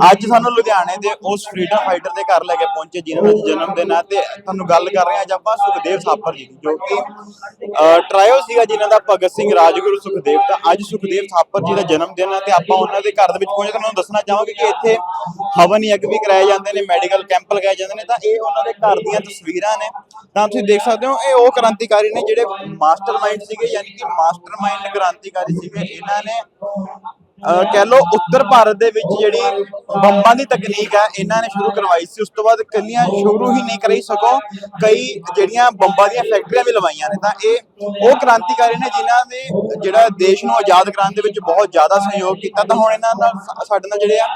ਅੱਜ ਸਾਨੂੰ ਲੁਧਿਆਣੇ ਦੇ ਉਸ ਫਰੀडम ਫਾਈਟਰ ਦੇ ਘਰ ਲੈ ਕੇ ਪਹੁੰਚੇ ਜਿਨ੍ਹਾਂ ਦਾ ਜਨਮ ਦਿਨ ਹੈ ਤੇ ਤੁਹਾਨੂੰ ਗੱਲ ਕਰ ਰਹੇ ਹਾਂ ਅੱਜ ਆਪਾਂ ਸੁਖਦੇਵ ਥਾਪਰ ਜੀ ਦੀ, ਜੋ ਕਿ ਟ੍ਰਾਇਲ ਸੀਗਾ ਜਿਨ੍ਹਾਂ ਦਾ ਭਗਤ ਸਿੰਘ ਰਾਜਗੁਰੂ ਸੁਖਦੇਵ ਦਾ। ਅੱਜ ਸੁਖਦੇਵ ਥਾਪਰ ਜੀ ਦਾ ਜਨਮ ਦਿਨ ਹੈ ਤੇ ਆਪਾਂ ਉਹਨਾਂ ਦੇ ਘਰ ਦੇ ਵਿੱਚ ਪਹੁੰਚੇ। ਤੁਹਾਨੂੰ ਦੱਸਣਾ ਚਾਹਾਂਗੇ ਕਿ ਇੱਥੇ ਹਵਨ ਯੱਗ ਵੀ ਕਰਾਏ ਜਾਂਦੇ ਨੇ, ਮੈਡੀਕਲ ਕੈਂਪ ਲਗਾਏ ਜਾਂਦੇ ਨੇ। ਤਾਂ ਇਹ ਉਹਨਾਂ ਦੇ ਘਰ ਦੀਆਂ ਤਸਵੀਰਾਂ ਨੇ। ਤਾਂ ਤੁਸੀਂ ਦੇਖ ਸਕਦੇ ਹੋ, ਇਹ ਉਹ ਕ੍ਰਾਂਤੀਕਾਰੀ ਨੇ ਜਿਹੜੇ ਮਾਸਟਰਮਾਈਂਡ ਸੀਗੇ, ਯਾਨੀ ਕਿ ਮਾਸਟਰਮਾਈਂਡ ਕ੍ਰਾਂਤੀਕਾਰੀ ਸੀਗੇ। ਇਹਨਾਂ ਨੇ ਕਹਿ ਲੋ ਉੱਤਰ ਭਾਰਤ ਦੇ ਵਿੱਚ ਜਿਹੜੀ ਬੰਬਾਂ ਦੀ ਤਕਨੀਕ ਹੈ, ਇਹਨਾਂ ਨੇ ਸ਼ੁਰੂ ਕਰਵਾਈ ਸੀ। ਉਸ ਤੋਂ ਬਾਅਦ ਕੱਲੀਆਂ ਸ਼ੁਰੂ ਹੀ ਨਹੀਂ ਕਰੀ ਸਕੋ ਕਈ ਜਿਹੜੀਆਂ ਬੰਬਾਂ ਦੀਆਂ ਫੈਕਟਰੀਆਂ ਵੀ ਲਵਾਈਆਂ ਨੇ। ਤਾਂ ਇਹ ਉਹ ਕ੍ਰਾਂਤੀਕਾਰੀ ਨੇ ਜਿਨ੍ਹਾਂ ਨੇ ਜਿਹੜਾ ਦੇਸ਼ ਨੂੰ ਆਜ਼ਾਦ ਕਰਾਉਣ ਦੇ ਵਿੱਚ ਬਹੁਤ ਜ਼ਿਆਦਾ ਸਹਿਯੋਗ ਕੀਤਾ। ਤਾਂ ਹੁਣ ਇਹਨਾਂ ਨਾਲ ਸਾਡੇ ਨਾਲ ਜਿਹੜੇ ਆ,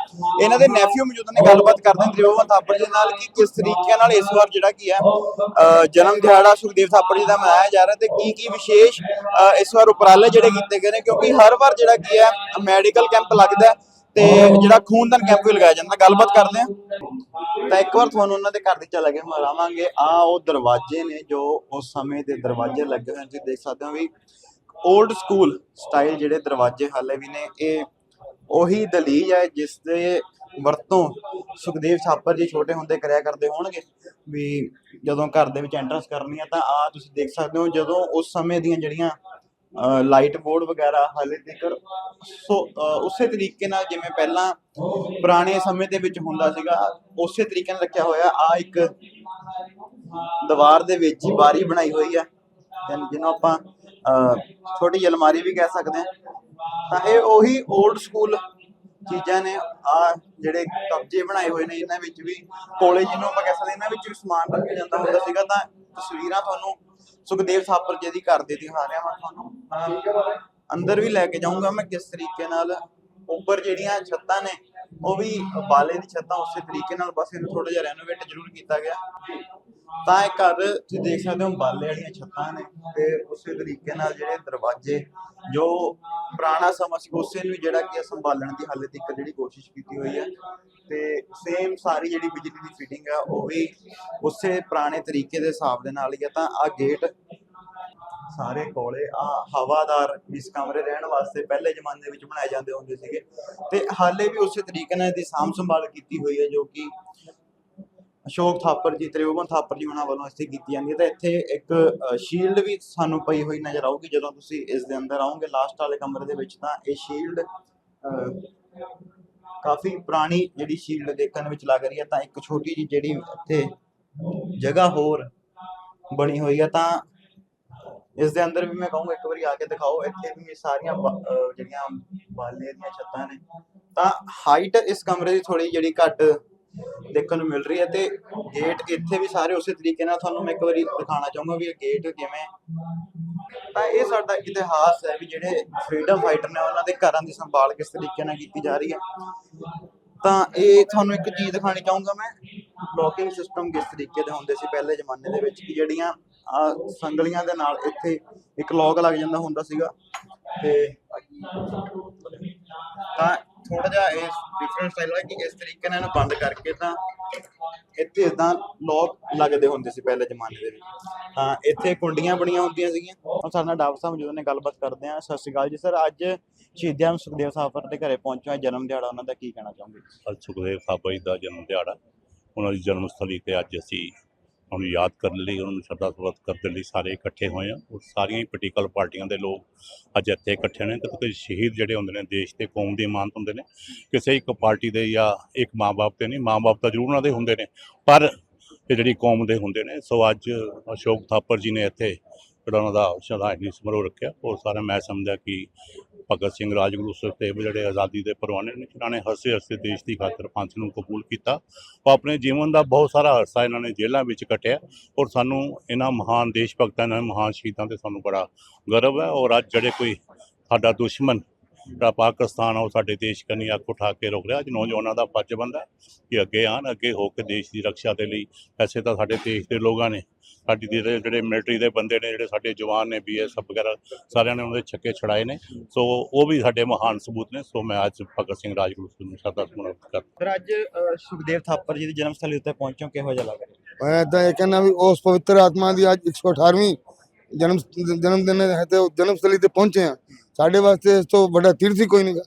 ਇਹਨਾਂ ਦੇ ਨੈਫਿਊ ਮੌਜੂਦ ਨੇ, ਗੱਲਬਾਤ ਕਰਦੇ ਨੇ ਤ੍ਰਿਭੁਵਨ ਥਾਪੜ ਜੀ ਨਾਲ ਕਿ ਕਿਸ ਤਰੀਕੇ ਨਾਲ ਇਸ ਵਾਰ ਜਿਹੜਾ ਕੀ ਹੈ ਜਨਮ ਦਿਹਾੜਾ ਸੁਖਦੇਵ ਥਾਪਰ ਜੀ ਦਾ ਮਨਾਇਆ ਜਾ ਰਿਹਾ ਤੇ ਕੀ ਕੀ ਵਿਸ਼ੇਸ਼ ਇਸ ਵਾਰ ਉਪਰਾਲੇ ਜਿਹੜੇ ਕੀਤੇ ਗਏ ਨੇ, ਕਿਉਂਕਿ ਹਰ ਵਾਰ ਜਿਹੜਾ ਕੀ ਹੈ ਮੈਡੀ ਮੈਡੀਕਲ ਕੈਂਪ ਲੱਗਦਾ ਤੇ ਜਿਹੜਾ ਖੂਨਦਾਨ ਕੈਂਪ ਵੀ ਲਗਾਇਆ ਜਾਂਦਾ, ਗੱਲਬਾਤ ਕਰਦੇ ਆ ਤਾਂ ਇੱਕ ਵਾਰ ਤੁਹਾਨੂੰ ਉਹਨਾਂ ਦੇ ਘਰ ਦੀ ਚਲਾ ਕੇ ਮਰਾਵਾਂਗੇ। ਆ ਉਹ ਦਰਵਾਜ਼ੇ ਨੇ ਜੋ ਉਸ ਸਮੇਂ ਦੇ ਦਰਵਾਜ਼ੇ ਲੱਗੇ ਹੋਏ ਤੁਸੀਂ ਦੇਖ ਸਕਦੇ ਹੋ ਵੀ 올ਡ ਸਕੂਲ ਸਟਾਈਲ ਜਿਹੜੇ ਦਰਵਾਜ਼ੇ ਹਾਲੇ ਵੀ ਨੇ, ਇਹ ਉਹੀ ਦਲੀਜ ਹੈ ਜਿਸ ਦੇ ਵਰਤੋਂ ਸੁਖਦੇਵ ਥਾਪਰ ਜੀ ਛੋਟੇ ਹੁੰਦੇ ਕਰਿਆ ਕਰਦੇ ਹੋਣਗੇ ਵੀ ਜਦੋਂ ਘਰ ਦੇ ਵਿੱਚ ਐਂਟਰੈਂਸ ਕਰਨੀ ਆ ਤਾਂ ਆ ਤੁਸੀਂ ਦੇਖ ਸਕਦੇ ਹੋ ਜਦੋਂ ਉਸ ਸਮੇਂ ਦੀਆਂ ਜਿਹੜੀਆਂ ਲਾਈਟ ਬੋਰਡ ਵਗੈਰਾ ਹਾਲੇ ਤੱਕ। ਸੋ ਉਸੇ ਤਰੀਕੇ ਨਾਲ ਜਿਵੇਂ ਪਹਿਲਾਂ ਪੁਰਾਣੇ ਸਮੇਂ ਦੇ ਵਿੱਚ ਹੁੰਦਾ ਸੀਗਾ ਉਸੇ ਤਰੀਕੇ ਨਾਲ ਰੱਖਿਆ ਹੋਇਆ। ਆ ਇੱਕ ਦੀਵਾਰ ਦੇ ਵਿੱਚ ਹੀ ਬਾਰੀ ਬਣਾਈ ਹੋਈ ਹੈ। ਜਿਹਨੂੰ ਆਪਾਂ ਅ, ਛੋਟੀ ਜਿਹੀ ਅਲਮਾਰੀ ਵੀ ਕਹਿ ਸਕਦੇ ਹਾਂ। ਤਾਂ ਇਹ ਉਹੀ 올ਡ ਸਕੂਲ ਚੀਜ਼ਾਂ ਨੇ। ਆ ਜਿਹੜੇ ਕਬਜੇ ਬਣਾਏ ਹੋਏ ਨੇ ਇਹਨਾਂ ਵਿੱਚ ਵੀ ਕੋਲੇ ਜਿਹਨੂੰ ਆਪਾਂ ਕਹਿ ਸਕਦੇ ਹਾਂ, ਇਹਨਾਂ ਵਿੱਚ ਵੀ ਸਮਾਨ ਰੱਖਿਆ ਜਾਂਦਾ ਹੁੰਦਾ ਸੀਗਾ। ਤਾਂ ਤਸਵੀਰਾਂ ਤੁਹਾਨੂੰ ਸੁਖਦੇਵ ਥਾਪਰ ਜੀ ਘਰ ਦੇ ਦਿਖਾ ਰਿਹਾ ਮੈਂ ਤੁਹਾਨੂੰ। ਅੰਦਰ ਵੀ ਲੈ ਕੇ ਜਾਊਂਗਾ ਮੈਂ ਕਿਸ ਤਰੀਕੇ ਨਾਲ। ਉੱਪਰ ਜਿਹੜੀਆਂ ਛੱਤਾਂ ਨੇ, ਉਹ ਵੀ ਬਾਲੇ ਦੀ ਛੱਤਾਂ ਉਸੇ ਤਰੀਕੇ ਨਾਲ, ਬਸ ਇਹਨੂੰ ਥੋੜਾ ਜਿਹਾ ਰੈਨੋਵੇਟ ਜ਼ਰੂਰ ਕੀਤਾ ਗਿਆ। ਤਾਂ ਇਹ ਘਰ ਤੁਸੀਂ ਦੇਖ ਸਕਦੇ ਹੋ ਬਾਲੇ ਵਾਲੀਆਂ ਛੱਤਾਂ ਨੇ ਤੇ ਉਸੇ ਤਰੀਕੇ ਨਾਲ ਜਿਹੜੇ ਦਰਵਾਜ਼ੇ, ਜੋ ਪੁਰਾਣਾ ਸਮਾਂ ਸੀ, ਉਸੇ ਨੂੰ ਜਿਹੜਾ ਕਿ ਸੰਭਾਲਣ ਦੀ ਹਾਲੇ ਤੱਕ ਜਿਹੜੀ ਕੋਸ਼ਿਸ਼ ਕੀਤੀ ਹੋਈ ਹੈ। ਤੇ ਸੇਮ ਸਾਰੀ ਜਿਹੜੀ ਬਿਜਲੀ ਦੀ ਫਿਟਿੰਗ ਆ, ਉਹ ਵੀ ਉਸੇ ਪੁਰਾਣੇ ਤਰੀਕੇ ਦੇ ਹਿਸਾਬ ਦੇ ਨਾਲ ਹੀ ਆ, ਤਾਂ ਆ ਗੇਟ ਸਾਰੇ ਕੋਲੇ ਆ ਹਵਾਦਾਰ ਇਸ ਕਮਰੇ ਰਹਿਣ ਵਾਸਤੇ ਪਹਿਲੇ ਜ਼ਮਾਨੇ ਵਿੱਚ ਬਣਾਏ ਜਾਂਦੇ ਹੁੰਦੇ ਸੀਗੇ। ਤੇ ਹਾਲੇ ਵੀ ਉਸੇ ਤਰੀਕੇ ਨਾਲ ਇਹਦੀ ਸਾਂਭ ਸੰਭਾਲ ਕੀਤੀ ਹੋਈ ਹੈ ਜੋ ਕਿ ਅਸ਼ੋਕ ਥਾਪਰ ਜੀ ਤ੍ਰਿਭੁਵਨ ਥਾਪਰ ਜੀ ਉਹਨਾਂ ਵੱਲੋਂ ਇੱਥੇ ਕੀਤੀ ਜਾਂਦੀ ਹੈ। ਤੇ ਇੱਥੇ ਇੱਕ ਸ਼ੀਲਡ ਵੀ ਸਾਨੂੰ ਪਈ ਹੋਈ ਨਜ਼ਰ ਆਊਗੀ ਜਦੋਂ ਤੁਸੀਂ ਇਸ ਦੇ ਅੰਦਰ ਆਓਗੇ ਲਾਸਟ ਵਾਲੇ ਕਮਰੇ ਦੇ ਵਿੱਚ, ਤਾਂ ਇਹ ਸ਼ੀਲਡ ਕਾਫੀ ਪੁਰਾਣੀ ਜਿਹੜੀ ਸ਼ੀਲਡ ਦੇਖਣ ਵਿੱਚ ਲੱਗ ਰਹੀ ਹੈ, ਤਾਂ ਇੱਕ ਛੋਟੀ ਜਿਹੀ ਜਿਹੜੀ ਇੱਥੇ ਜਗ੍ਹਾ ਹੋਰ ਬਣੀ ਹੋਈ ਹੈ, ਤਾਂ ਇਸ ਦੇ ਅੰਦਰ ਵੀ ਮੈਂ ਕਹੂੰਗਾ ਇੱਕ ਵਾਰੀ ਆ ਕੇ ਦਿਖਾਓ, ਇੱਥੇ ਵੀ ਸਾਰੀਆਂ ਜਿਹੜੀਆਂ ਬਾਲੇ ਦੀਆਂ ਛੱਤਾਂ ਨੇ। ਤਾਂ ਹਾਈਟ ਇਸ ਕਮਰੇ ਦੀ ਥੋੜੀ ਜਿਹੜੀ ਘੱਟ ਦੇਖਣ ਨੂੰ ਮਿਲ ਰਹੀ ਹੈ ਤੇ ਗੇਟ ਇੱਥੇ ਵੀ ਸਾਰੇ ਉਸੇ ਤਰੀਕੇ ਨਾਲ ਤੁਹਾਨੂੰ ਮੈਂ ਇੱਕ ਵਾਰੀ ਦਿਖਾਉਣਾ ਚਾਹੂੰਗਾ ਵੀ ਇਹ ਗੇਟ ਕਿਵੇਂ ਤਾਂ ਇਹ ਸਾਡਾ ਇਤਿਹਾਸ ਹੈ ਵੀ ਜਿਹੜੇ ਫਰੀडम ਫਾਈਟਰ ਨੇ ਉਹਨਾਂ ਦੇ ਘਰਾਂ ਦੀ ਸੰਭਾਲ ਕਿਸ ਤਰੀਕੇ ਨਾਲ ਕੀਤੀ ਜਾ ਰਹੀ ਹੈ। ਤਾਂ ਇਹ ਤੁਹਾਨੂੰ ਇੱਕ ਚੀਜ਼ ਦਿਖਾਣੀ ਚਾਹੂੰਗਾ ਮੈਂ ਲੌਕਿੰਗ ਸਿਸਟਮ ਕਿਸ ਤਰੀਕੇ ਦੇ ਹੁੰਦੇ ਸੀ ਪਹਿਲੇ ਜ਼ਮਾਨੇ ਦੇ ਵਿੱਚ, ਕਿ ਜਿਹੜੀਆਂ ਸੰਗਲੀਆਂ ਦੇ ਨਾਲ ਇੱਥੇ ਇੱਕ ਲੋਕ ਲੱਗ ਜਾਂਦਾ ਹੁੰਦਾ ਸੀਗਾ ਤੇ ਤਾਂ ਥੋੜਾ ਜਿਹਾ ਇਹ ਡਿਫਰੈਂਟ ਸਟਾਈਲ ਹੈ ਕਿ ਇਸ ਤਰੀਕੇ ਨਾਲ ਇਹਨੂੰ ਬੰਦ ਕਰਕੇ ਤਾਂ ਇੱਥੇ ਇਦਾਂ ਲੋਕ ਲੱਗਦੇ ਹੁੰਦੇ ਸੀ ਪਹਿਲੇ ਜ਼ਮਾਨੇ ਦੇ ਵਿੱਚ ਤਾਂ ਇੱਥੇ ਕੁੰਡੀਆਂ ਬਣੀਆਂ ਹੁੰਦੀਆਂ ਸੀਗੀਆਂ ਹੁਣ ਸਾਡੇ ਨਾਲ ਡਾਕਟਰ ਸਾਹਿਬ ਮੌਜੂਦ ਨੇ ਗੱਲਬਾਤ ਕਰਦੇ ਆ ਸਤਿ ਸ਼੍ਰੀ ਅਕਾਲ ਜੀ ਸਰ ਅੱਜ ਸ਼ਹੀਦ ਨੂੰ ਸੁਖਦੇਵ ਸਾਫਰ ਦੇ ਘਰੇ ਪਹੁੰਚੇ ਜਨਮ ਦਿਹਾੜਾ ਉਹਨਾਂ ਦਾ ਕੀ ਕਹਿਣਾ ਚਾਹੋਗੇ ਅੱਜ ਸੁਖਦੇਵ ਥਾਪਰ ਜੀ ਦਾ ਜਨਮ ਦਿਹਾੜਾ ਉਹਨਾਂ ਦੀ ਜਨਮ ਸਥਲੀ ਤੇ ਅੱਜ ਅਸੀਂ ਉਹਨੂੰ ਯਾਦ ਕਰਨ ਲਈ, ਉਹਨਾਂ ਨੂੰ ਸ਼ਰਧਾ ਸਵਾਗਤ ਕਰਨ ਲਈ ਸਾਰੇ ਇਕੱਠੇ ਹੋਏ ਆ ਉਹ ਸਾਰੀਆਂ ਹੀ ਪੋਲੀਟੀਕਲ ਪਾਰਟੀਆਂ ਦੇ ਲੋਕ ਅੱਜ ਇੱਥੇ ਇਕੱਠੇ ਨੇ। ਕਿਉਂਕਿ ਸ਼ਹੀਦ ਜਿਹੜੇ ਹੁੰਦੇ ਨੇ, ਦੇਸ਼ ਤੇ ਕੌਮ ਦੀ ਇਮਾਨਤ ਹੁੰਦੇ ਨੇ। ਕਿਸੇ ਇੱਕ ਪਾਰਟੀ ਦੇ ਜਾਂ ਇੱਕ ਮਾਂ-ਬਾਪ ਤੇ ਨਹੀਂ, ਮਾਂ-ਬਾਪ ਤਾਂ ਜ਼ਰੂਰ ਉਹਨਾਂ ਦੇ ਹੁੰਦੇ ਨੇ। ਪਰ ਇਹ ਜਿਹੜੀ ਕੌਮ ਦੇ ਹੁੰਦੇ ਨੇ, ਸੋ ਅੱਜ ਅਸ਼ੋਕ ਥਾਪਰ ਜੀ ਨੇ ਇੱਥੇ ਜਿਹੜਾ ਉਹਨਾਂ ਦਾ ਸ਼ਰਧਾਂਜਲੀ ਸਮਾਰੋਹ ਰੱਖਿਆ। ਔਰ ਸਾਰਾ ਮੈਂ ਸਮਝਿਆ ਕਿ ਭਗਤ ਸਿੰਘ ਰਾਜਗੁਰੂ ਸੁਖਦੇਵ ਜਿਹੜੇ ਆਜ਼ਾਦੀ ਦੇ ਪਰਵਾਨੇ ਨੇ, ਜਿਨ੍ਹਾਂ ਨੇ ਹੱਸੇ ਹੱਸੇ ਦੇਸ਼ ਦੀ ਖਾਤਰ ਫਾਂਸੀ ਨੂੰ ਕਬੂਲ ਕੀਤਾ। ਉਹ ਆਪਣੇ ਜੀਵਨ ਦਾ ਬਹੁਤ ਸਾਰਾ ਅਰਸਾ ਇਹਨਾਂ ਨੇ ਜੇਲ੍ਹਾਂ ਵਿੱਚ ਕੱਟਿਆ ਔਰ ਸਾਨੂੰ ਇਹਨਾਂ ਮਹਾਨ ਦੇਸ਼ ਭਗਤਾਂ ਨਾਲ ਮਹਾਨ ਸ਼ਹੀਦਾਂ ਤੇ ਸਾਨੂੰ ਬੜਾ ਗਰਵ ਹੈ ਔਰ ਅੱਜ ਜਿਹੜੇ ਕੋਈ ਸਾਡਾ ਦੁਸ਼ਮਣ ਜਿਹੜਾ ਪਾਕਿਸਤਾਨ ਆ, ਉਹ ਸਾਡੇ ਦੇਸ਼ ਕਨੀ ਅੱਖ ਉਠਾ ਕੇ ਰੋਕ ਰਿਹਾ। ਅੱਜ ਨੌਜਵਾਨਾਂ ਦਾ ਫਰਜ਼ ਬਣਦਾ ਕਿ ਅੱਗੇ ਆਣ ਅੱਗੇ ਹੋ ਕੇ ਦੇਸ਼ ਦੀ ਰੱਖਿਆ ਦੇ ਲਈ ਐਸੇ ਤਾਂ ਸਾਡੇ ਦੇਸ਼ ਦੇ ਲੋਕਾਂ ਨੇ ਸਾਡੀ ਦੇ ਜਿਹੜੇ ਮਿਲਟਰੀ ਦੇ ਬੰਦੇ ਨੇ ਜਿਹੜੇ ਸਾਡੇ ਜਵਾਨ ਨੇ ਬੀਐਸਐਫ ਵਗੈਰਾ ਸਾਰਿਆਂ ਨੇ ਉਹਨਾਂ ਦੇ ਛੱਕੇ ਛੜਾਏ ਨੇ। ਸੋ ਉਹ ਵੀ ਸਾਡੇ ਮਹਾਨ ਸਬੂਤ ਨੇ। ਸੋ ਮੈਂ ਅੱਜ ਭਗਤ ਸਿੰਘ ਰਾਜਗੁਰੂ ਨੂੰ ਸ਼ਰਧਾ ਸਮਰਪਿਤ ਕਰਦਾ ਸਰ ਅੱਜ ਸੁਖਦੇਵ ਥਾਪਰ ਜੀ ਦੀ ਜਨਮ ਸਥਲੀ ਉੱਤੇ ਪਹੁੰਚੋ ਕਿਹੋ ਜਿਹਾ ਲੱਗ ਰਿਹਾ? ਮੈਂ ਤਾਂ ਇਹ ਕਹਿੰਦਾ ਵੀ ਉਸ ਪਵਿੱਤਰ ਆਤਮਾ ਦੀ ਅੱਜ 118ਵੀਂ ਜਨਮ ਜਨਮ ਦਿਨ ਹੈ ਤੇ ਜਨਮ ਸਥਲੀ ਤੇ ਪਹੁੰਚੇ ਆ ਸਾਡੇ ਵਾਸਤੇ ਇਸ ਤੋਂ ਵੱਡਾ ਤੀਰਥ ਹੀ ਕੋਈ ਨਹੀਂਗਾ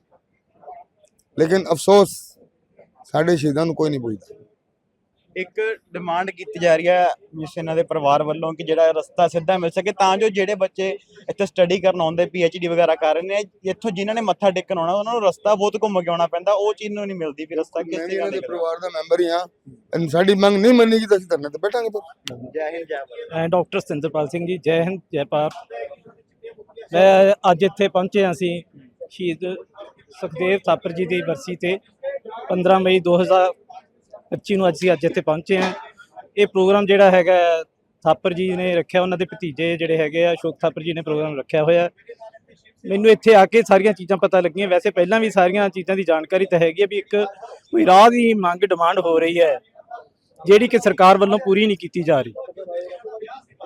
ਲੇਕਿਨ ਅਫਸੋਸ ਸਾਡੇ ਸ਼ਹੀਦਾਂ ਨੂੰ ਕੋਈ ਨਹੀਂ ਪੁੱਛਦਾ। ਇੱਕ ਡਿਮਾਂਡ ਕੀਤੀ ਜਾ ਰਹੀ ਹੈ ਜਿਸ ਇਹਨਾਂ ਦੇ ਪਰਿਵਾਰ ਵੱਲੋਂ ਕਿ ਜਿਹੜਾ ਰਸਤਾ ਸਿੱਧਾ ਮਿਲ ਸਕੇ ਤਾਂ ਜੋ ਜਿਹੜੇ ਬੱਚੇ ਇੱਥੇ ਸਟੱਡੀ ਕਰਨ ਆਉਂਦੇ ਡੀ ਵਗੈਰਾ ਕਰ ਰਹੇ ਨੇ ਇੱਥੋਂ ਜਿਨ੍ਹਾਂ ਨੇ ਮੱਥਾ ਟੇਕਣ ਆਉਣਾ ਉਹਨਾਂ ਨੂੰ ਰਸਤਾ ਬਹੁਤ ਘੁੰਮ ਕੇ ਆਉਣਾ ਪੈਂਦਾ ਉਹ ਚੀਜ਼ ਨੂੰ ਨਹੀਂ ਮਿਲਦੀ ਵੀ ਰਸਤਾ ਕਿਸ ਇਹਨਾਂ ਦੇ ਪਰਿਵਾਰ ਦਾ ਮੈਂਬਰ ਹੀ ਹਾਂ ਸਾਡੀ ਮੰਗ ਨਹੀਂ ਮੰਨੀ ਤਾਂ ਅਸੀਂ ਧਰਨੇ ਤੇ ਬੈਠਾਂਗੇ ਜੈ ਹਿੰਦ ਜੈ ਭਾਰਤ। ਡਾਕਟਰ ਸਤਿੰਦਰਪਾਲ ਸਿੰਘ ਜੀ ਜੈ ਹਿੰਦ ਜੈ ਭਾਰਤ। ਮੈਂ ਅੱਜ ਇੱਥੇ ਪਹੁੰਚੇ ਹਾਂ ਅਸੀਂ ਸ਼ਹੀਦ ਸੁਖਦੇਵ ਥਾਪਰ ਜੀ ਦੀ ਬਰਸੀ ਤੇ 15 ਮਈ 2025 ਨੂੰ ਅਸੀਂ ਅੱਜ ਇੱਥੇ ਪਹੁੰਚੇ ਹਾਂ। ਇਹ ਪ੍ਰੋਗਰਾਮ ਜਿਹੜਾ ਹੈਗਾ ਥਾਪਰ ਜੀ ਨੇ ਰੱਖਿਆ, ਉਹਨਾਂ ਦੇ ਭਤੀਜੇ ਜਿਹੜੇ ਹੈਗੇ ਆ, ਅਸ਼ੋਕ ਥਾਪਰ ਜੀ ਨੇ ਪ੍ਰੋਗਰਾਮ ਰੱਖਿਆ ਹੋਇਆ ਮੈਨੂੰ ਇੱਥੇ ਆ ਕੇ ਸਾਰੀਆਂ ਚੀਜ਼ਾਂ ਪਤਾ ਲੱਗੀਆਂ। ਵੈਸੇ ਪਹਿਲਾਂ ਵੀ ਸਾਰੀਆਂ ਚੀਜ਼ਾਂ ਦੀ ਜਾਣਕਾਰੀ ਤਾਂ ਹੈਗੀ ਹੈ ਵੀ ਇੱਕ ਕੋਈ ਰਾਹ ਦੀ ਮੰਗ, ਡਿਮਾਂਡ ਹੋ ਰਹੀ ਹੈ, ਜਿਹੜੀ ਕਿ ਸਰਕਾਰ ਵੱਲੋਂ ਪੂਰੀ ਨਹੀਂ ਕੀਤੀ ਜਾ ਰਹੀ।